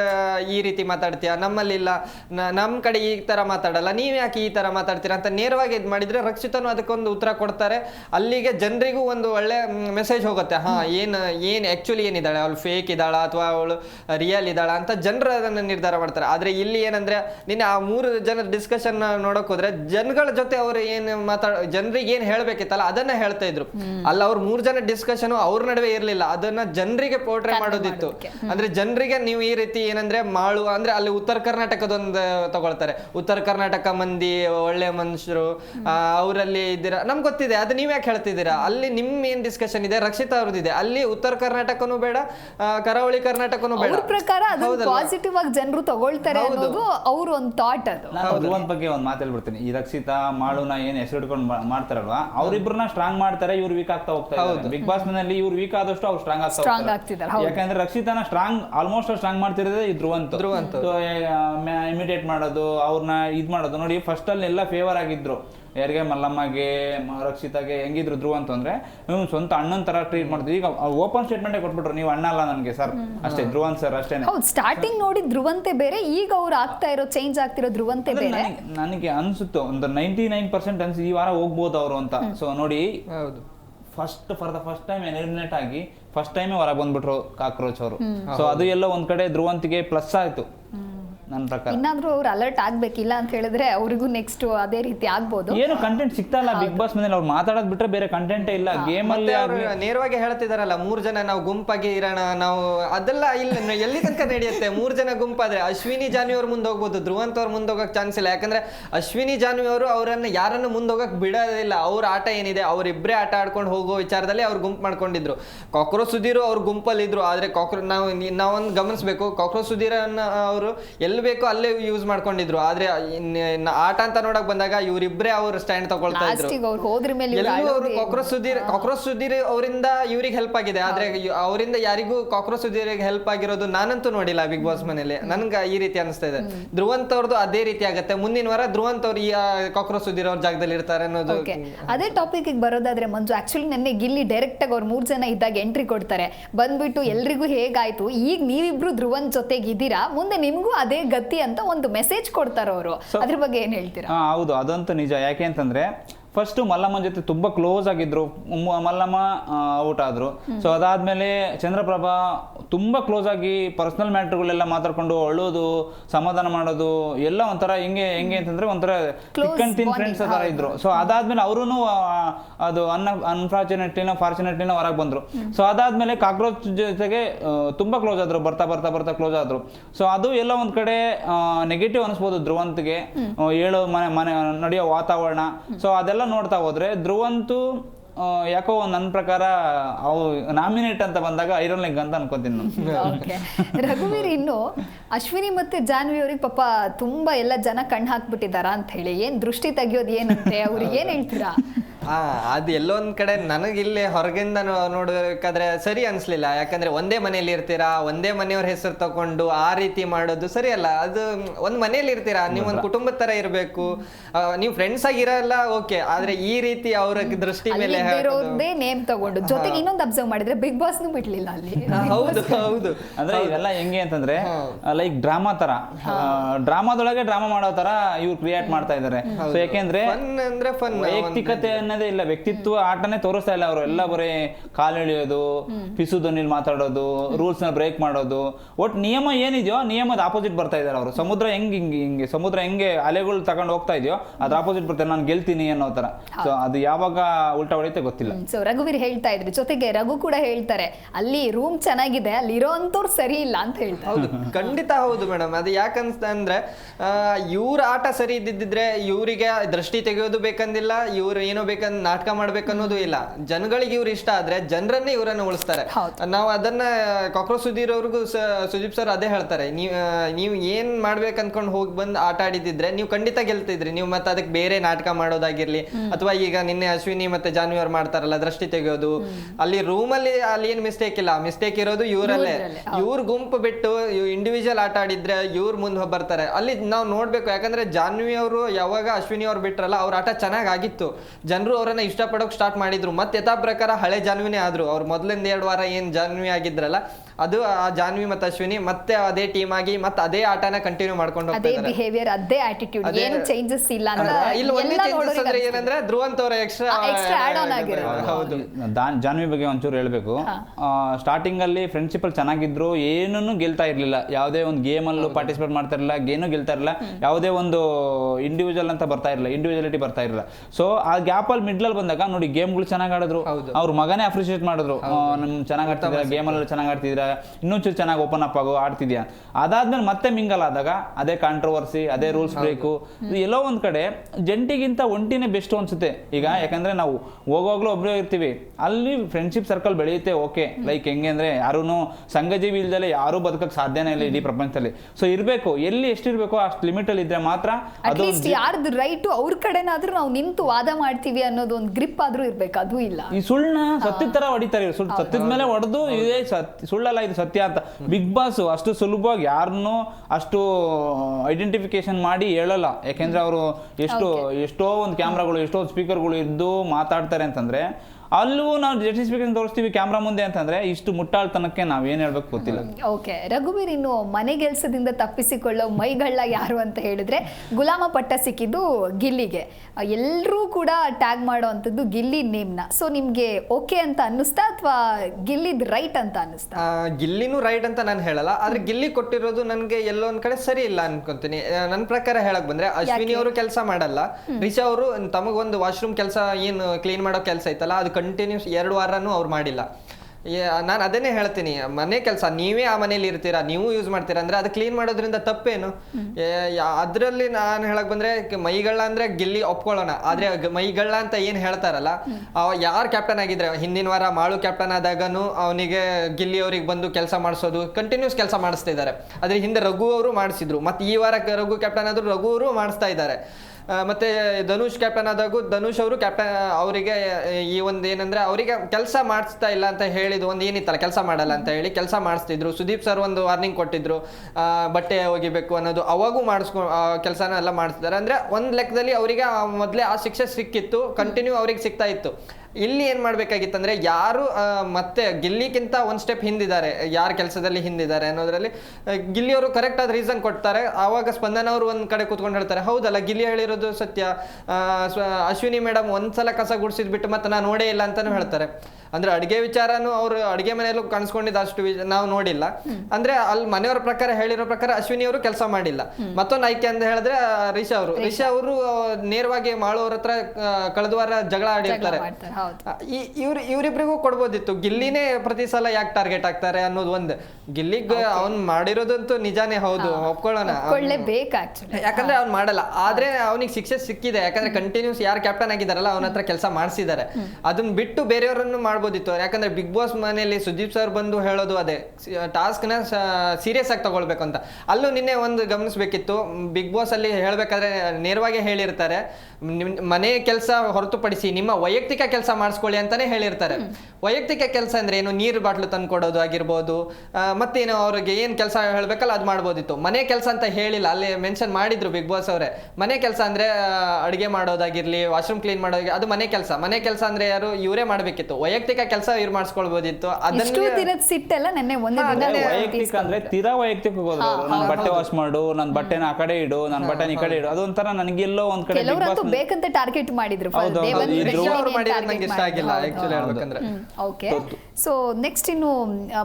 ಈ ರೀತಿ ಮಾತಾಡ್ತೀಯ? ನಮ್ಮಲ್ಲಿ ಇಲ್ಲ ನ- ಕಡೆ ಈ ಥರ ಮಾತಾಡಲ್ಲ. ನೀವು ಯಾಕೆ ಈ ಥರ ಮಾತಾಡ್ತೀರಾ? ಅಂತ ನೇರವಾಗಿ ಇದು ಮಾಡಿದರೆ ರಕ್ಷಿತನು ಅದಕ್ಕೊಂದು ಉತ್ತರ ಕೊಡ್ತಾರೆ. ಅಲ್ಲಿಗೆ ಜನರಿಗೂ ಒಂದು ಒಳ್ಳೆ ಮೆಸೇಜ್ ಹೋಗುತ್ತೆ. ಹಾಂ ಏನು ಏನು ಆಕ್ಚುಲಿ ಏನಿದ್ದಾಳೆ? ಅವಳು ಫೇಕ್ ಇದ್ದಾಳ ಅಥವಾ ಅವಳು ರಿಯಲ್ ಇದ್ದಾಳ ಅಂತ ಜನರು ಅದನ್ನು ನಿರ್ಧಾರ ಮಾಡ್ತಾರೆ. ಆದರೆ ಇಲ್ಲಿ ಏನಂದ್ರೆ ನಿನ್ನೆ ಆ ಮೂರು ಜನರ ಡಿಸ್ಕಷನ್ ನೋಡಕ್ ಹೋದ್ರೆ ಜನಗಳ ಜೊತೆ ಅವರು ಏನು ಮಾತಾಡ ಜನರಿಗೆ ಏನು ಹೇಳಬೇಕಿತ್ತಲ್ಲ ಅದನ್ನ ಹೇಳ್ತಾ ಇದ್ರು. ಅಲ್ಲ ಅವ್ರ ಮೂರು ಜನ ಡಿಸ್ಕಷನ್ ಅವ್ರ ನಡುವೆ ಇರಲಿಲ್ಲ. ಅದನ್ನ ಜನರಿಗೆ ಪೋರ್ಟ್ರೆ ಮಾಡೋದಿತ್ತು. ಅಂದ್ರೆ ಜನರಿಗೆ ನೀವು ಈ ರೀತಿ ಏನಂದ್ರೆ ಮಾಳು ಅಂದ್ರೆ ಅಲ್ಲಿ ಉತ್ತರ ಕರ್ನಾಟಕದೊಂದು ತಗೊಳ್ತಾರೆ. ಉತ್ತರ ಕರ್ನಾಟಕ ಮಂದಿ ಒಳ್ಳೆ ಮನುಷ್ಯರು ಅವರಲ್ಲಿ ಇದ್ದೀರಾ? ನಮ್ಗೆ ಗೊತ್ತಿದೆ. ಅದು ನೀವ್ ಯಾಕೆ ಹೇಳ್ತಿದ್ದೀರಾ? ಅಲ್ಲಿ ನಿಮ್ ಏನ್ ಡಿಸ್ಕಷನ್ ಇದೆ? ರಕ್ಷಿತಾ ಅವ್ರದ್ದಿದೆ ಅಲ್ಲಿ ಉತ್ತರ ಕರ್ನಾಟಕನೂ ಬೇಡ ಕರಾವಳಿ ಕರ್ನಾಟಕ ಬೇಡ. ಅವ್ರ ಪ್ರಕಾರ ಅದು? ಪಾಸಿಟಿವ್ ಆಗಿ ಜನರು ತಗೊಳ್ತಾರೆ ಅನ್ನೋದು ಅವ್ರ ಒಂದು ಥಾಟ್ ಅದು. ಒಂದ್ ಬಗ್ಗೆ ಒಂದು ಮಾತು ಹೇಳ್ಬಿಡ್ತೀನಿ. ಈ ರಕ್ಷಿತಾ ಮಾಳುನ ಏನ್ ಹೆಸರು ಇಟ್ಕೊಂಡು ಮಾಡ್ತಾರಲ್ವಾ? ಅವ್ರಿಬ್ರನ್ನ ಸ್ಟ್ರಾಂಗ್ ಮಾಡ್ತಾರೆ ಇವ್ರು ವೀಕ್ ಆಗ್ತಾ ಹೋಗ್ತಾ ಇದ್ದಾರೆ. ಬಿಗ್ ಬಾಸ್ನಲ್ಲಿ ಇವ್ರು ವೀಕ್ ಆದಷ್ಟು ಅವ್ರು ಸ್ಟ್ರಾಂಗ್ ಆಗ್ತಾ ಸ್ಟ್ರಾಂಗ್ ಹೋಗ್ತಾರೆ. ಆಗ್ತಿದ್ದಾರೆ, ಹೌದು. ಯಾಕಂದ್ರೆ ರಕ್ಷಿತಾನ ಸ್ಟ್ರಾಂಗ್ ಆಲ್ಮೋಸ್ಟ್ ಸ್ಟ್ರಾಂಗ್ ಮಾಡ್ತಿರೋದೇ ಈ ಧ್ರುವಂತ. ಧ್ರುವಂತ್. ಇಮಿಟೇಟ್ ಮಾಡೋದು ಅವ್ರನ್ನ ಇದ್ ಮಾಡೋದು. ನೋಡಿ ಫಸ್ಟ್ ಅಲ್ಲಿ ಎಲ್ಲ ಫೇವರ್ ಆಗಿದ್ರು. ಯಾರಿಗೆ ಮಲ್ಲಮ್ಮಗೆ ರಕ್ಷಿತಾಗೆ ಹೆಂಗಿದ್ರು ಧ್ರುವ ಅಂದ್ರೆ ನೀವು ಸ್ವಂತ ಅಣ್ಣನ್ ತರ ಟ್ರೀಟ್ ಮಾಡ್ತೀವಿ ಈಗ ಓಪನ್ ಸ್ಟೇಟ್ಮೆಂಟ್ ಕೊಟ್ಬಿಟ್ರು ನೀವು ಅಣ್ಣ ಅಲ್ಲ ನನಗೆ ಸರ್ ಅಷ್ಟೇ ಧ್ರುವನ್ ಸರ್ ಅಷ್ಟೇ ಹೌದು ಸ್ಟಾರ್ಟಿಂಗ್ ನೋಡಿ ಧ್ರುವಂತೆ ಬೇರೆ ಈಗ ಅವ್ರು ಆಗ್ತಾ ಇರೋ ಚೇಂಜ್ ಆಗ್ತಿರೋ ಧ್ರುವಂತೆ ಬೇರೆ. ನನಗೆ- ನನಗೆ ಅನ್ಸುತ್ತೆ ಒಂದು ನೈಂಟಿ ನೈನ್ ಪರ್ಸೆಂಟ್ ಅನ್ಸಿ ಈ ವಾರ ಹೋಗ್ಬೋದು ಅವರು ಅಂತ. ಸೊ ನೋಡಿ ಹೌದು. First for the first time eliminate ಆಗಿ ಫಸ್ಟ್ ಟೈಮೇ ಹೊರಗೆ ಬಂದ್ಬಿಟ್ರು ಕಾಕ್ರೋಚ್ ಅವರು. ಸೊ ಅದು ಎಲ್ಲ ಒಂದ್ ಕಡೆ ಧ್ರುವಂತಿಗೆ ಪ್ಲಸ್ ಆಯ್ತು. ನನ್ನ ಪ್ರಕಾರ. ಇನ್ನಾದ್ರೂ ಅವ್ರು ಅಲರ್ಟ್ ಆಗ್ಬೇಕಿಲ್ಲ ಅಂತ ಹೇಳಿದ್ರೆ ಅವ್ರಿಗೂ ನೆಕ್ಸ್ಟ್ ಅದೇ ರೀತಿ ಆಗ್ಬೋದು. ಏನು ಕಂಟೆಂಟ್ ಸಿಗ್ತಾ ಇಲ್ಲ ಬಿಗ್ ಬಾಸ್ ಮನೇಲಿ ಅವ್ರು ಮಾತಾಡೋದ್ ಬಿಟ್ರೆ ಬೇರೆ ಕಂಟೆಂಟೇ ಇಲ್ಲ ಗೇಮ್ ಅಲ್ಲಿ ಅವರು ನೇರವಾಗಿ ಹೇಳ್ತಿದಾರಲ್ಲ ಮೂರ್ ಜನ ನಾವು ಗುಂಪಾಗಿ ಇರೋಣ ನಾವು ಅದೆಲ್ಲ ಇಲ್ಲ ಎಲ್ಲಿ ತನಕ ನಡೆಯುತ್ತೆ? ಮೂರ್ ಜನ ಗುಂಪಾದ್ರೆ ಅಶ್ವಿನಿ ಜಾನ್ವಿ ಅವ್ರು ಮುಂದೆ ಹೋಗ್ಬೋದು ಧ್ರುವಂತ್ ಅವ್ರು ಮುಂದೆ ಹೋಗಕ್ ಚಾನ್ಸ್ ಇಲ್ಲ. ಯಾಕಂದ್ರೆ ಅಶ್ವಿನಿ ಜಾನ್ವಿ ಅವರು ಅವರನ್ನ ಯಾರನ್ನು ಮುಂದೆ ಹೋಗಕ್ ಬಿಡೋದಿಲ್ಲ ಅವ್ರ ಆಟ ಏನಿದೆ ಅವ್ರಿಬ್ರೇ ಆಟ ಆಡ್ಕೊಂಡು ಹೋಗೋ ವಿಚಾರದಲ್ಲಿ ಅವ್ರು ಗುಂಪು ಮಾಡ್ಕೊಂಡಿದ್ರು. ಕಾಕ್ರೋಚ್ ಸುಧೀರು ಅವ್ರ ಗುಂಪಲ್ಲಿ ಇದ್ರು ಆದ್ರೆ ಕಾಕ್ರೋ ನಾವು ನಾವೊಂದು ಗಮನಿಸ್ಬೇಕು ಕಾಕ್ರೋಚ್ ಸುಧೀರನ್ನ ಅವರು ಎಲ್ಲಿ ಬೇಕೋ ಅಲ್ಲೇ ಯೂಸ್ ಮಾಡ್ಕೊಂಡಿದ್ರು. ಆದ್ರೆ ಆಟ ಅಂತ ನೋಡಕ್ ಬಂದಾಗ ಇವರಿಬ್ರೇ ಅವ್ರ ಸ್ಟ್ಯಾಂಡ್ ತಗೊಳ್ತಾ ಇದ್ರು. ಹೋದ್ರ ಮೇಲೆ ಎಲ್ಲೂ ಅವರು ಕಾಕ್ರೋಚ್ ಸುಧೀರ್ ಕಾಕ್ರೋಚ್ ಸುಧೀರ್ ಅವರಿಂದ ಇವ್ರಿಗೆ ಹೆಲ್ಪ್ ಆಗಿದೆ. ಆದ್ರೆ ಅವರಿಂದ ಯಾರಿಗೂ ಕಾಕ್ರೋಚ್ ಸುಧೀರ್ ಹೆಲ್ಪ್ ಆಗಿರೋದು ನಾನಂತೂ ನೋಡಿಲ್ಲ ಬಿಗ್ ಬಾಸ್ ಮನೇಲಿ. ನನ್ಗೆ ಈ ರೀತಿ ಅನಿಸ್ತಾ ಇದೆ. ಧ್ರುವಂತ ಅವ್ರದ್ದು ಅದೇ ರೀತಿ ಆಗುತ್ತೆ. ಮುಂದಿನ ವಾರ ಧ್ರುವಂತ ಅವ್ರು ಈ ಕಾಕ್ರೋಚ್ ಸುಧೀರ್ ಅವ್ರ ಜಾಗದಲ್ಲಿ ಇರ್ತಾರೆ ಅನ್ನೋದು ಅದೇ ಟಾಪಿಕ್ ಬರೋದಾದ್ರೆ ಮಂಜು ಆಕ್ಚುಲಿ ನೆನ್ನೆ ಗಿಲ್ಲಿ ಡೈರೆಕ್ಟ್ ಆಗಿ ಅವ್ರ ಮೂರ್ ಜನ ಇದ್ದಾಗ ಎಂಟ್ರಿ ಕೊಡ್ತಾರೆ. ಬಂದ್ಬಿಟ್ಟು ಎಲ್ರಿಗೂ ಹೇಗಾಯ್ತು? ಈಗ ನೀವಿಬ್ರು ಧ್ರುವನ್ ಜೊತೆಗೆ ಇದ್ದೀರಾ ಮುಂದೆ ನಿಮ್ಗೂ ಅದೇ ಗತಿ ಅಂತ ಒಂದು ಮೆಸೇಜ್ ಕೊಡ್ತಾರೆ ಅವರು. ಅದ್ರ ಬಗ್ಗೆ ಏನ್ ಹೇಳ್ತೀರಾ? ಹಾ ಹೌದು ಅದಂತೂ ನಿಜ. ಯಾಕೆ ಅಂತಂದ್ರೆ ಫಸ್ಟ್ ಮಲ್ಲಮ್ಮನ ಜೊತೆ ತುಂಬಾ ಕ್ಲೋಸ್ ಆಗಿದ್ರು. ಮ- ಮಲ್ಲಮ್ಮ ಔಟ್ ಆದ್ರು. ಸೊ ಅದಾದ್ಮೇಲೆ ಚಂದ್ರಪ್ರಭಾ ತುಂಬಾ ಕ್ಲೋಸ್ ಆಗಿ ಪರ್ಸನಲ್ ಮ್ಯಾಟ್ರ್ಗಳೆಲ್ಲ ಮಾತಾಡ್ಕೊಂಡು ಅಳೋದು ಸಮಾಧಾನ ಮಾಡೋದು ಎಲ್ಲ ಒಂಥರ ಹೆಂಗೆ ಹೆಂಗೆ ಅಂತಂದ್ರೆ ಒಂಥರ ತಿನ್ ಫ್ರೆಂಡ್ಸ್ ಥರ ಇದ್ರು. ಸೊ ಅದಾದ್ಮೇಲೆ ಅವರು ಅದು ಅನ್ ಅನ್ಫಾರ್ಚುನೇಟ್ಲಿನ ಫಾರ್ಚುನೇಟ್ಲಿನ ಹೊರಗೆ ಬಂದ್ರು. ಸೊ ಅದಾದ್ಮೇಲೆ ಕಾಕ್ರೋಚ್ ಜೊತೆಗೆ ತುಂಬ ಕ್ಲೋಸ್ ಆದ್ರು ಬರ್ತಾ ಬರ್ತಾ ಬರ್ತಾ ಕ್ಲೋಸ್ ಆದ್ರು. ಸೊ ಅದು ಎಲ್ಲ ಒಂದು ಕಡೆ ನೆಗೆಟಿವ್ ಅನಿಸ್ಬೋದು ಧ್ರುವಂತ್ಗೆ. ಹೇಳೋ ಮನೆ ಮನೆ ನಡೆಯೋ ವಾತಾವರಣ. ಸೊ ಅದೆಲ್ಲ ನೋಡ್ತಾ ಹೋದ್ರೆ ಧ್ರುವಂತು ಯಾಕೋ ನನ್ನ ಪ್ರಕಾರ ಅವು ನಾಮಿನೇಟ್ ಅಂತ ಬಂದಾಗ ಐರನ್ ಲೆಗ್ ಅಂತ ಅನ್ಕೋತೀನಿ ನಾನು. ರಘುವೀರ್, ಇನ್ನು ಅಶ್ವಿನಿ ಮತ್ತೆ ಜಾನ್ವಿ ಅವ್ರಿಗೆ ಪಾಪ ತುಂಬಾ ಎಲ್ಲ ಜನ ಕಣ್ಣು ಹಾಕ್ಬಿಟ್ಟಿದಾರ ಅಂತ ಹೇಳಿ. ಏನ್ ದೃಷ್ಟಿ ತೆಗಿಯೋದು ಏನಂತೆ? ಅವ್ರಿಗೆ ಏನ್ ಹೇಳ್ತೀರಾ? ಆ ಅದು ಎಲ್ಲೊಂದ್ ಕಡೆ ನನಗಿಲ್ಲಿ ಹೊರಗಿಂದ ನೋಡಬೇಕಾದ್ರೆ ನೋಡ್ಬೇಕಾದ್ರೆ ಸರಿ ಅನ್ಸ್ಲಿಲ್ಲ. ಯಾಕಂದ್ರೆ ಒಂದೇ ಮನೇಲಿ ಇರ್ತೀರಾ ಒಂದೇ ಮನೆಯವ್ರ ಹೆಸರು ತಕೊಂಡು ಆ ರೀತಿ ಮಾಡೋದು ಸರಿ ಅಲ್ಲ. ಅದು ಒಂದ್ ಮನೇಲಿ ಇರ್ತೀರಾ ನೀವು ಒಂದ್ ಕುಟುಂಬದ ತರ ಇರ್ಬೇಕು. ಆ, ನೀವು ಫ್ರೆಂಡ್ಸ್ ಆಗಿರಲ್ಲ ಓಕೆ ಆದ್ರೆ ಈ ರೀತಿ ಅವ್ರ ದೃಷ್ಟಿ ಮೇಲೆ ಹಾಕೋದು- ನೇಮ್ ತಗೊಂಡು. ಜೊತೆಗೆ ಇನ್ನೊಂದು ಅಬ್ಸರ್ವ್ ಮಾಡಿದ್ರೆ ಬಿಗ್ ಬಾಸ್ನು ಬಿಡ್ಲಿಲ್ಲ ಅಲ್ಲಿ. ಹೌದು ಹೌದು. ಅಂದ್ರೆ ಇವೆಲ್ಲ ಹೆಂಗೆ ಅಂತಂದ್ರೆ ಲೈಕ್ ಡ್ರಾಮಾ ತರ. ಡ್ರಾಮಾದೊಳಗೆ ಡ್ರಾಮಾ ಮಾಡೋ ತರ ಇವ್ರು ಕ್ರಿಯೇಟ್ ಮಾಡ್ತಾ ಇದಾರೆ. ಸೊ ಯಾಕೆಂದ್ರೆ ಫನ್ ಅಂದ್ರೆ ಫನ್ ವೈಯಕ್ತಿಕತೆ ಅನ್ನೋದೇ ಇಲ್ಲ. ವ್ಯಕ್ತಿತ್ವ ಆಟನೇ ತೋರಿಸ್ತಾ ಇಲ್ಲ ಅವರು. ಎಲ್ಲ ಬರೀ ಕಾಲು ಎಳೆಯೋದು ಪಿಸು ಧ್ವನಿಲ್ ಮಾತಾಡೋದು ರೂಲ್ಸ್ನ ಬ್ರೇಕ್ ಮಾಡೋದು. ಒಟ್ ನಿಯಮ ಏನಿದೆಯೋ ನಿಯಮದ ಆಪೋಸಿಟ್ ಬರ್ತಾ ಇದಾರೆ ಅವರು. ಸಮುದ್ರ ಹೆಂಗ್ ಹಿಂಗೆ ಹಿಂಗೆ ಸಮುದ್ರ ಹೆಂಗೆ ಅಲೆಗಳು ತಗೊಂಡು ಹೋಗ್ತಾ ಇದೆಯೋ ಅದ್ರ ಆಪೋಸಿಟ್ ಬರ್ತಾರೆ ನಾನು ಗೆಲ್ತೀನಿ ಅನ್ನೋ ತರ ಸೊ ಅದು ಯಾವಾಗ ಉಲ್ಟಾ ಹೊಡೆಯುತ್ತೆ ಗೊತ್ತಿಲ್ಲ. ಸೊ ರಘುವೀರ್ ಹೇಳ್ತಾ ಇದ್ರು. ಜೊತೆಗೆ ರಘು ಕೂಡ ಹೇಳ್ತಾರೆ ಅಲ್ಲಿ ರೂಮ್ ಚೆನ್ನಾಗಿದೆ ಅಲ್ಲಿ ಇರೋಂಥವ್ರು ಸರಿ ಇಲ್ಲ ಅಂತ ಹೇಳ್ತಾರೆ. ಹೌದು. ಖಂಡಿತ ಹೌದು ಮೇಡಮ್. ಅದು ಯಾಕಂತ ಅಂದ್ರೆ ಇವ್ರ ಆಟ ಸರಿ ಇದ್ದಿದ್ರೆ ಇವರಿಗೆ ದೃಷ್ಟಿ ತೆಗೆಯೋದು ಬೇಕಂದಿಲ್ಲ ಇವ್ರು ಏನೋ ಬೇಕಂದ್ ನಾಟಕ ಮಾಡ್ಬೇಕನ್ನೋದು ಇಲ್ಲ. ಜನಗಳಿಗೆ ಇವ್ರು ಇಷ್ಟ ಆದ್ರೆ ಜನರನ್ನೇ ಇವರನ್ನ ಉಳಿಸ್ತಾರೆ. ನಾವು ಅದನ್ನ ಕಾಕ್ರೋಚ್ ಸುಧೀರ್ ಅವ್ರಿಗೂ ಸುದೀಪ್ ಸರ್ ಅದೇ ಹೇಳ್ತಾರೆ. ನೀವು ನೀವು ಏನ್ ಮಾಡ್ಬೇಕು ಅನ್ಕೊಂಡು ಹೋಗಿ ಬಂದು ಆಟ ಆಡಿದಿದ್ರೆ ನೀವು ಖಂಡಿತ ಗೆಲ್ತಿದ್ರಿ. ನೀವು ಮತ್ತೆ ಅದಕ್ಕೆ ಬೇರೆ ನಾಟಕ ಮಾಡೋದಾಗಿರ್ಲಿ ಅಥವಾ ಈಗ ನಿನ್ನೆ ಅಶ್ವಿನಿ ಮತ್ತೆ ಜಾನ್ವಿ ಅವ್ರು ಮಾಡ್ತಾರಲ್ಲ ದೃಷ್ಟಿ ತೆಗೆಯೋದು. ಅಲ್ಲಿ ರೂಮಲ್ಲಿ ಅಲ್ಲಿ ಏನ್ ಮಿಸ್ಟೇಕ್ ಇಲ್ಲ. ಮಿಸ್ಟೇಕ್ ಇರೋದು ಇವರಲ್ಲೇ. ಇವ್ರ ಗುಂಪು ಬಿಟ್ಟು ಇಂಡಿವಿಜುವಲ್ ಆಟ ಆಡಿದ್ರೆ ಇವ್ರ ಮುಂದೆ ಬರ್ತಾರೆ. ಅಲ್ಲಿ ನಾವು ನೋಡ್ಬೇಕು. ಯಾಕಂದ್ರೆ ಜಾನ್ವಿ ಅವರು ಯಾವಾಗ ಅಶ್ವಿನಿ ಅವ್ರು ಬಿಟ್ರಲ್ಲ ಅವ್ರ ಆಟ ಚೆನ್ನಾಗ್ ಆಗಿತ್ತು. ಜನರು ಅವರನ್ನ ಇಷ್ಟಪಡೋಕೆ ಸ್ಟಾರ್ಟ್ ಮಾಡಿದ್ರು. ಮತ್ತೆ ಯಥಾ ಪ್ರಕಾರ ಹಳೆ ಜಾನ್ವಿನೇ ಆದ್ರು. ಅವ್ರು ಮೊದಲಿಂದ ಎರಡು ವಾರ ಏನ್ ಜಾನ್ವಿ ಆಗಿದ್ರಲ್ಲ ಅದು ಆ ಜಾನ್ವಿ ಮತ್ತೆ ಅಶ್ವಿನಿ ಮತ್ತೆ ಅದೇ ಟೀಮ್ ಆಗಿ ಮತ್ತೆ ಅದೇ ಆಟನ ಕಂಟಿನ್ಯೂ ಮಾಡ್ಕೊಂಡು ಹೋಗ್ತಾ ಅದೇ ಬಿಹೇವಿಯರ್ ಅದೇ ಆಟಿಟ್ಯೂಡ್ ಅದೇ- ಏನು ಚೇಂಜಸ್ ಇಲ್ಲ ಅಂತ ಇಲ್ಲಿ ಒಂದೇ ಎಲ್ಲ changes ಅಂದ್ರೆ ಅನ್ಸುತ್ತೆ. ಏನಂದ್ರೆ ಧ್ರುವಂತ್ ಅವರ ಎಕ್ಸ್ಟ್ರಾ ಆ, extra add-on ಆಗಿರೋದು. ಹೌದು. ದಾನ್ ಜಾನ್ವಿ ಬಗ್ಗೆ ಒಂಚೂರು ಹೇಳ್ಬೇಕು. ಸ್ಟಾರ್ಟಿಂಗ್ ಅಲ್ಲಿ ಫ್ರೆಂಡ್ಶಿಪ್ ಅಲ್ಲಿ ಚೆನ್ನಾಗಿದ್ರು ಏನನ್ನು ಗೆಲ್ತಾ ಇರ್ಲಿಲ್ಲ. ಯಾವುದೇ ಒಂದು ಗೇಮ್ ಅಲ್ಲೂ ಪಾರ್ಟಿಸಿಪೇಟ್ ಮಾಡ್ತಾ ಇರಲಿಲ್ಲ ಗೇನು ಗೆಲ್ತಾ ಇರಲಿಲ್ಲ. ಯಾವುದೇ ಒಂದು ಇಂಡಿವಿಜುವಲ್ ಅಂತ ಬರ್ತಾ ಇರಲಿಲ್ಲ ಇಂಡಿವಿಜುವಲಿಟಿ ಬರ್ತಾ ಇರಲಿಲ್ಲ. ಸೊ ಆ ಗ್ಯಾಪ್ ಅಲ್ಲಿ ಮಿಡ್ಲ್ ಅಲ್ಲಿ ಬಂದಾಗ ನೋಡಿ ಗೇಮ್ಗಳು ಚೆನ್ನಾಗಿ ಆಡಿದ್ರು. ಹೌದು. ಅವ್ರ ಮಗನೇ ಅಪ್ರಿಷಿಯೇಟ್ ಮಾಡಿದ್ರು. ಆ, ನಮ್ ಚೆನ್ನಾಗಿ ಆಡ್ತಿದ್ರ ಗೇಮ್ ಅಲ್ಲಿ ಚೆನ್ನಾಗಿ ಆಡ್ತಿದ್ದೀರಾ ಚೂರು ಚೆನ್ನಾಗಿ ಓಪನ್ ಅಪ್ ಆಗೋ ಆಡ್ತಿದ್ಯಾ? ಅದಾದ್ಮೇಲೆ ಮತ್ತೆ ಮಿಂಗಲ್ ಆದಾಗ ಅದೇ ಕಾಂಟ್ರವರ್ಸಿ ಅದೇ ರೂಲ್ಸ್ ಬ್ರೇಕು ಎಲ್ಲೋ ಒಂದ್ ಕಡೆ ಜಂಟಿಗಿಂತ ಒಂಟಿನೇ ಬೆಸ್ಟ್ ಅನ್ಸುತ್ತೆ. ಈಗ ಯಾಕಂದ್ರೆ ನಾವು ಹೋಗೋಗ್ಲೂ ಒಬ್ಬರೇ ಇರ್ತೀವಿ. ಅಲ್ಲಿ ಫ್ರೆಂಡ್ಶಿಪ್ ಸರ್ಕಲ್ ಬೆಳೆಯುತ್ತೆ ಓಕೆ ಲೈಕ್ ಹೆಂಗೆ ಅಂದ್ರೆ ಯಾರೂ ಸಂಘಜೀವಿ ಇಲ್ದಲೆ ಯಾರು ಬದುಕಕ್ಕೆ ಸಾಧ್ಯನೇ ಇಲ್ಲ ಇಡೀ ಪ್ರಪಂಚದಲ್ಲಿ. ಸೊ ಇರಬೇಕು ಎಲ್ಲಿ ಎಷ್ಟಿರ್ಬೇಕೋ ಅಷ್ಟು ಲಿಮಿಟ್ ಅಲ್ಲಿ ಇದ್ರೆ ಮಾತ್ರ ಅದು ಅಟ್ಲೀಸ್ಟ್ ಯಾರ್ದು ರೈಟು ಅವ್ರ ಕಡೆನಾದ್ರೂ ನಾವು ನಿಂತು ವಾದ ಮಾಡ್ತೀವಿ ಅನ್ನೋದು ಒಂದು ಗ್ರಿಪ್ ಆದ್ರೂ ಇರ್ಬೇಕು ಅದು ಇಲ್ಲ. ಈ ಸುಳ್ಳ ಸತ್ತಿ ತರ ಹೊಡಿತಾರೆ. ಸುಳ್ಳು ಸತ್ತಿದ್ಮೇಲೆ ಮೇಲೆ ಹೊಡೆದು ಇದೇ ಸತ್ ಸುಳ್ಳಲ್ಲ ಇದು ಸತ್ಯ ಅಂತ. ಬಿಗ್ ಬಾಸ್ ಅಷ್ಟು ಸುಲಭವಾಗಿ ಯಾರನ್ನೂ ಅಷ್ಟು ಐಡೆಂಟಿಫಿಕೇಶನ್ ಮಾಡಿ ಹೇಳಲ್ಲ. ಯಾಕೆಂದ್ರೆ ಅವರು ಎಷ್ಟು ಎಷ್ಟೋ ಒಂದು ಕ್ಯಾಮ್ರಾಗಳು ಎಷ್ಟೋ ಸ್ಪೀಕರ್ಗಳು ಇದ್ದು ಮಾತಾಡ್ತಾರೆ ಅಂತಂದ್ರೆ ಅಲ್ಲೂ ನಾವು ಜಸ್ಟಿಫಿಕೇಶನ್ ತೋರಿಸ್ತೀವಿ ಕ್ಯಾಮ್ರಾ ಮುಂದೆ ಅಂತಂದ್ರೆ ಇಷ್ಟು ಮುಟ್ಟಾಳ್ತನಕ್ಕೆ ನಾವೇನ್ ಹೇಳ್ಬೇಕು ಗೊತ್ತಿಲ್ಲ. ಓಕೆ. ರಘುವೀರ್ ಇನ್ನು ಮನೆಗೆಲ್ಸದಿಂದ ತಪ್ಪಿಸಿಕೊಳ್ಳೋ ಮೈಗಳ್ಳ ಯಾರು ಅಂತ ಹೇಳಿದ್ರೆ ಗುಲಾಮ ಪಟ್ಟ ಸಿಕ್ಕಿದ್ದು ಗಿಲ್ಲಿಗೆ. ಎಲ್ಲರೂ ಕೂಡ ಟ್ಯಾಗ್ ಮಾಡೋ ಅಂಥದ್ದು ಗಿಲ್ಲಿ ನೇಮ್ನ. ಸೊ ನಿಮ್ಗೆ ಓಕೆ ಅಂತ ಅನ್ನಿಸ್ತಾ ಅಥವಾ ಗಿಲ್ಲಿದ್ ರೈಟ್ ಅಂತ ಅನ್ನಿಸ್ತಾ? ಗಿಲ್ಲಿನೂ ರೈಟ್ ಅಂತ ನಾನು ಹೇಳಲ್ಲ. ಆದ್ರೆ ಗಿಲ್ಲಿ ಕೊಟ್ಟಿರೋದು ನನ್ಗೆ ಎಲ್ಲೋ ಒಂದ್ ಕಡೆ ಸರಿ ಇಲ್ಲ ಅನ್ಕೊಂತೀನಿ. ನನ್ನ ನನ್ ಪ್ರಕಾರ ಹೇಳಕ್ ಬಂದ್ರೆ ಅಶ್ವಿನಿ ಅವರು ಕೆಲಸ ಮಾಡಲ್ಲ. ರಿಷಾ ಅವರು ತಮಗೊಂದು ವಾಶ್ರೂಮ್ ಕೆಲಸ ಏನು ಕ್ಲೀನ್ ಮಾಡೋ ಕೆಲಸ ಐತಲ್ಲ ಅದು ಕಂಟಿನ್ಯೂಸ್ ಎರಡು ವಾರನೂ ಅವ್ರು ಮಾಡಿಲ್ಲ. ನಾನು ಅದನ್ನೇ ಹೇಳ್ತೀನಿ. ಮನೆ ಕೆಲಸ ನೀವೇ ಆ ಮನೇಲಿ ಇರ್ತೀರಾ ನೀವು ಯೂಸ್ ಮಾಡ್ತೀರಾ ಅಂದ್ರೆ ಅದು ಕ್ಲೀನ್ ಮಾಡೋದ್ರಿಂದ ತಪ್ಪೇನು. ಅದರಲ್ಲಿ ನಾನು ಹೇಳಕ್ ಬಂದ್ರೆ ಮೈಗಳ ಮೈಗಳ್ಳ ಅಂದ್ರೆ ಗಿಲ್ಲಿ ಒಪ್ಕೊಳ್ಳೋಣ. ಆದ್ರೆ ಮೈಗಳ ಮೈಗಳ್ಳ ಅಂತ ಏನ್ ಹೇಳ್ತಾರಲ್ಲ ಯಾರು ಕ್ಯಾಪ್ಟನ್ ಆಗಿದ್ರೆ ಹಿಂದಿನ ವಾರ ಮಾಳು ಕ್ಯಾಪ್ಟನ್ ಆದಾಗನು ಅವನಿಗೆ ಗಿಲ್ಲಿ ಅವ್ರಿಗೆ ಬಂದು ಕೆಲಸ ಮಾಡಿಸೋದು ಕಂಟಿನ್ಯೂಸ್ ಕೆಲಸ ಮಾಡಿಸ್ತಾ ಇದ್ದಾರೆ. ಅದ್ರ ಹಿಂದೆ ರಘು ಅವರು ಮಾಡಿಸಿದ್ರು. ಮತ್ತೆ ಈ ವಾರ ರಘು ಕ್ಯಾಪ್ಟನ್ ಆದ್ರು ರಘು ಅವರು ಮಾಡಿಸ್ತಾ ಇದ್ದಾರೆ. ಮತ್ತೆ ಧನುಷ್ ಕ್ಯಾಪ್ಟನ್ ಆದಾಗೂ ಧನುಷ್ ಅವರು ಕ್ಯಾಪ್ಟನ್ ಅವರಿಗೆ ಈ ಒಂದು ಏನಂದ್ರೆ ಅವರಿಗೆ ಕೆಲಸ ಮಾಡಿಸ್ತಾ ಇಲ್ಲ ಅಂತ ಹೇಳಿದ ಒಂದು ಏನಿತ್ತಲ್ಲ, ಕೆಲಸ ಮಾಡಲ್ಲ ಅಂತ ಹೇಳಿ ಕೆಲಸ ಮಾಡಿಸ್ತಿದ್ರು. ಸುದೀಪ್ ಸರ್ ಒಂದು ವಾರ್ನಿಂಗ್ ಕೊಟ್ಟಿದ್ರು. ಬಟ್ಟೆ ಒಗಿಬೇಕು ಅನ್ನೋದು ಅವಾಗೂ ಮಾಡಿಸ್ಕೊ ಕೆಲಸನ ಎಲ್ಲ ಮಾಡಿಸ್ತಾರೆ ಅಂದ್ರೆ ಒಂದು ಲೆಕ್ಕದಲ್ಲಿ ಅವರಿಗೆ ಮೊದಲೇ ಆ ಶಿಕ್ಷೆ ಸಿಕ್ಕಿತ್ತು ಕಂಟಿನ್ಯೂ ಅವ್ರಿಗೆ ಸಿಗ್ತಾ ಇತ್ತು. ಇಲ್ಲಿ ಏನ್ ಮಾಡ್ಬೇಕಾಗಿತ್ತಂದ್ರೆ ಯಾರು ಮತ್ತೆ ಗಿಲ್ಲಿಗಿಂತ ಒಂದ್ ಸ್ಟೆಪ್ ಹಿಂದಿದ್ದಾರೆ. ಯಾರ ಕೆಲಸದಲ್ಲಿ ಹಿಂದಿದ್ದಾರೆ ಅನ್ನೋದ್ರಲ್ಲಿ ಗಿಲ್ಲಿಯವರು ಕರೆಕ್ಟ್ ಆದ ರೀಸನ್ ಕೊಡ್ತಾರೆ. ಆವಾಗ ಸ್ಪಂದನ ಅವರು ಒಂದ್ ಕಡೆ ಕೂತ್ಕೊಂಡು ಹೇಳ್ತಾರೆ ಹೌದಲ್ಲ ಗಿಲ್ಲಿ ಹೇಳಿರೋದು ಸತ್ಯ. ಅಶ್ವಿನಿ ಮೇಡಮ್ ಒಂದ್ಸಲ ಕಸ ಗುಡ್ಸಿದ್ ಬಿಟ್ಟು ಮತ್ತೆ ನಾನು ನೋಡೇ ಇಲ್ಲ ಅಂತಾನು ಹೇಳ್ತಾರೆ. ಅಂದ್ರೆ ಅಡಿಗೆ ವಿಚಾರನೂ ಅವ್ರು ಅಡಿಗೆ ಮನೆಯಲ್ಲೂ ಕಾಣಿಸ್ಕೊಂಡಿದ್ದು ಅಷ್ಟು ನಾವು ನೋಡಿಲ್ಲ. ಅಂದ್ರೆ ಅಲ್ಲಿ ಮನೆಯವರ ಪ್ರಕಾರ ಹೇಳಿರೋ ಪ್ರಕಾರ ಅಶ್ವಿನಿ ಅವರು ಕೆಲಸ ಮಾಡಿಲ್ಲ. ಮತ್ತೊಂದು ಆಯ್ಕೆ ಅಂತ ಹೇಳಿದ್ರೆ ರಿಷಾ ಅವರು. ರಿಷಾ. ಅವರು ನೇರವಾಗಿ ಮಾಳುವವ್ರ ಹತ್ರ ಕಳೆದ ವಾರ ಜಗಳ ಆಡಿರ್ತಾರೆ. ಈ ಇವ್ರ ಇವ್ರಿಬ್ರಿಗೂ ಕೊಡ್ಬೋದಿತ್ತು. ಗಿಲ್ಲಿನೇ ಪ್ರತಿ ಸಲ ಯಾಕೆ ಟಾರ್ಗೆಟ್ ಆಗ್ತಾರೆ ಅನ್ನೋದು ಒಂದು. ಗಿಲ್ಲಿಗ್ ಅವ್ನ್ ಮಾಡಿರೋದಂತೂ ನಿಜಾನೇ ಹೌದು. ಒಪ್ಕೊಳ್ಳೋಣ. ಆಕ್ಚುಲಿ ಯಾಕಂದ್ರೆ ಅವ್ನ್ ಮಾಡಲ್ಲ. ಆದ್ರೆ ಅವನಿಗೆ ಶಿಕ್ಷೆ ಸಿಕ್ಕಿದೆ. ಯಾಕಂದ್ರೆ ಕಂಟಿನ್ಯೂಸ್ ಯಾರು ಕ್ಯಾಪ್ಟನ್ ಆಗಿದಾರಲ್ಲ ಅವನ ಹತ್ರ ಕೆಲಸ ಮಾಡಿಸಿದ್ದಾರೆ ಅದನ್ನ ಬಿಟ್ಟು ಬೇರೆಯವರನ್ನು ಮಾಡ್ಬೋದಿತ್ತು. ಯಾಕಂದ್ರೆ ಬಿಗ್ ಬಾಸ್ ಮನೆಯಲ್ಲಿ ಸುದೀಪ್ ಸರ್ ಬಂದು ಹೇಳೋದು ಅದೇ. ಟಾಸ್ಕ್ನ ಸೀರಿಯಸ್ ಆಗಿ ತಗೊಳ್ಬೇಕು ಅಂತ. ಅಲ್ಲೂ ನಿನ್ನೆ ಒಂದು ಗಮನಿಸ್ಬೇಕಿತ್ತು. ಬಿಗ್ ಬಾಸ್ ಅಲ್ಲಿ ಹೇಳ್ಬೇಕಾದ್ರೆ ನೇರವಾಗಿ ಹೇಳಿರ್ತಾರೆ. ನಿಮ್ ಮನೆ ಕೆಲಸ ಹೊರತುಪಡಿಸಿ ನಿಮ್ಮ ವೈಯಕ್ತಿಕ ಕೆಲಸ ಮಾಡಿಸ್ಕೊಳ್ಳಿ ಅಂತಾನೆ ಹೇಳಿರ್ತಾರೆ. ವೈಯಕ್ತಿಕ ಕೆಲಸ ಅಂದ್ರೆ ಏನು? ನೀರು ಬಾಟ್ಲು ತಂದು ಕೊಡೋದು ಆಗಿರ್ಬೋದು ಮತ್ತೇನು ಅವ್ರಿಗೆ ಏನು ಕೆಲಸ ಹೇಳ್ಬೇಕಲ್ಲ ಅದು ಮಾಡ್ಬೋದಿತ್ತು. ಮನೆ ಕೆಲಸ ಅಂತ ಹೇಳಿಲ್ಲ ಅಲ್ಲಿ ಮೆನ್ಷನ್ ಮಾಡಿದ್ರು ಬಿಗ್ ಬಾಸ್ ಅವರೇ. ಮನೆ ಕೆಲಸ ಅಂದ್ರೆ ಅಡುಗೆ ಮಾಡೋದಾಗಿರ್ಲಿ ವಾಶ್ರೂಮ್ ಕ್ಲೀನ್ ಮಾಡೋದಾಗಿ ಅದು ಮನೆ ಕೆಲಸ. ಮನೆ ಕೆಲಸ ಅಂದ್ರೆ ಯಾರು? ಇವರೇ ಮಾಡ್ಬೇಕಿತ್ತು. ವೈಯಕ್ತಿಕ ಕೆಲಸ ಇವ್ರು ಮಾಡಿಸ್ಕೊಳ್ಬೋದಿತ್ತು. ಇಷ್ಟು ಅದನ್ನ ದಿನದ ಸಿಟ್ಟೆಲ್ಲ ನೆನ್ನೆ ಒಂದೇ ವೈಯಕ್ತಿಕ ಅಂದ್ರೆ ತೀರಾ ವೈಯಕ್ತಿಕ ಹೋದ್ರು ಬಟ್ಟೆ ವಾಶ್ ಮಾಡು ನನ್ನ ಬಟ್ಟೆನ ಆ ಕಡೆ ಇಡು ನನ್ನ ಬಟ್ಟೆನ ಈ ಕಡೆ ಇಡು. ಅದೊಂಥರ ನನಗೆಲ್ಲೋ ಒಂದ್ ಕಡೆ ಬೇಕಂತ ಟಾರ್ಗೆಟ್ ಮಾಡಿದ್ರು. ನಂಗೆ ಇಷ್ಟ ಆಗಿಲ್ಲ ಆಕ್ಚುಲಿ ಹೇಳ್ಬೇಕಂದ್ರೆ. ಓಕೆ ಸೊ ನೆಕ್ಸ್ಟ್ ಇನ್ನು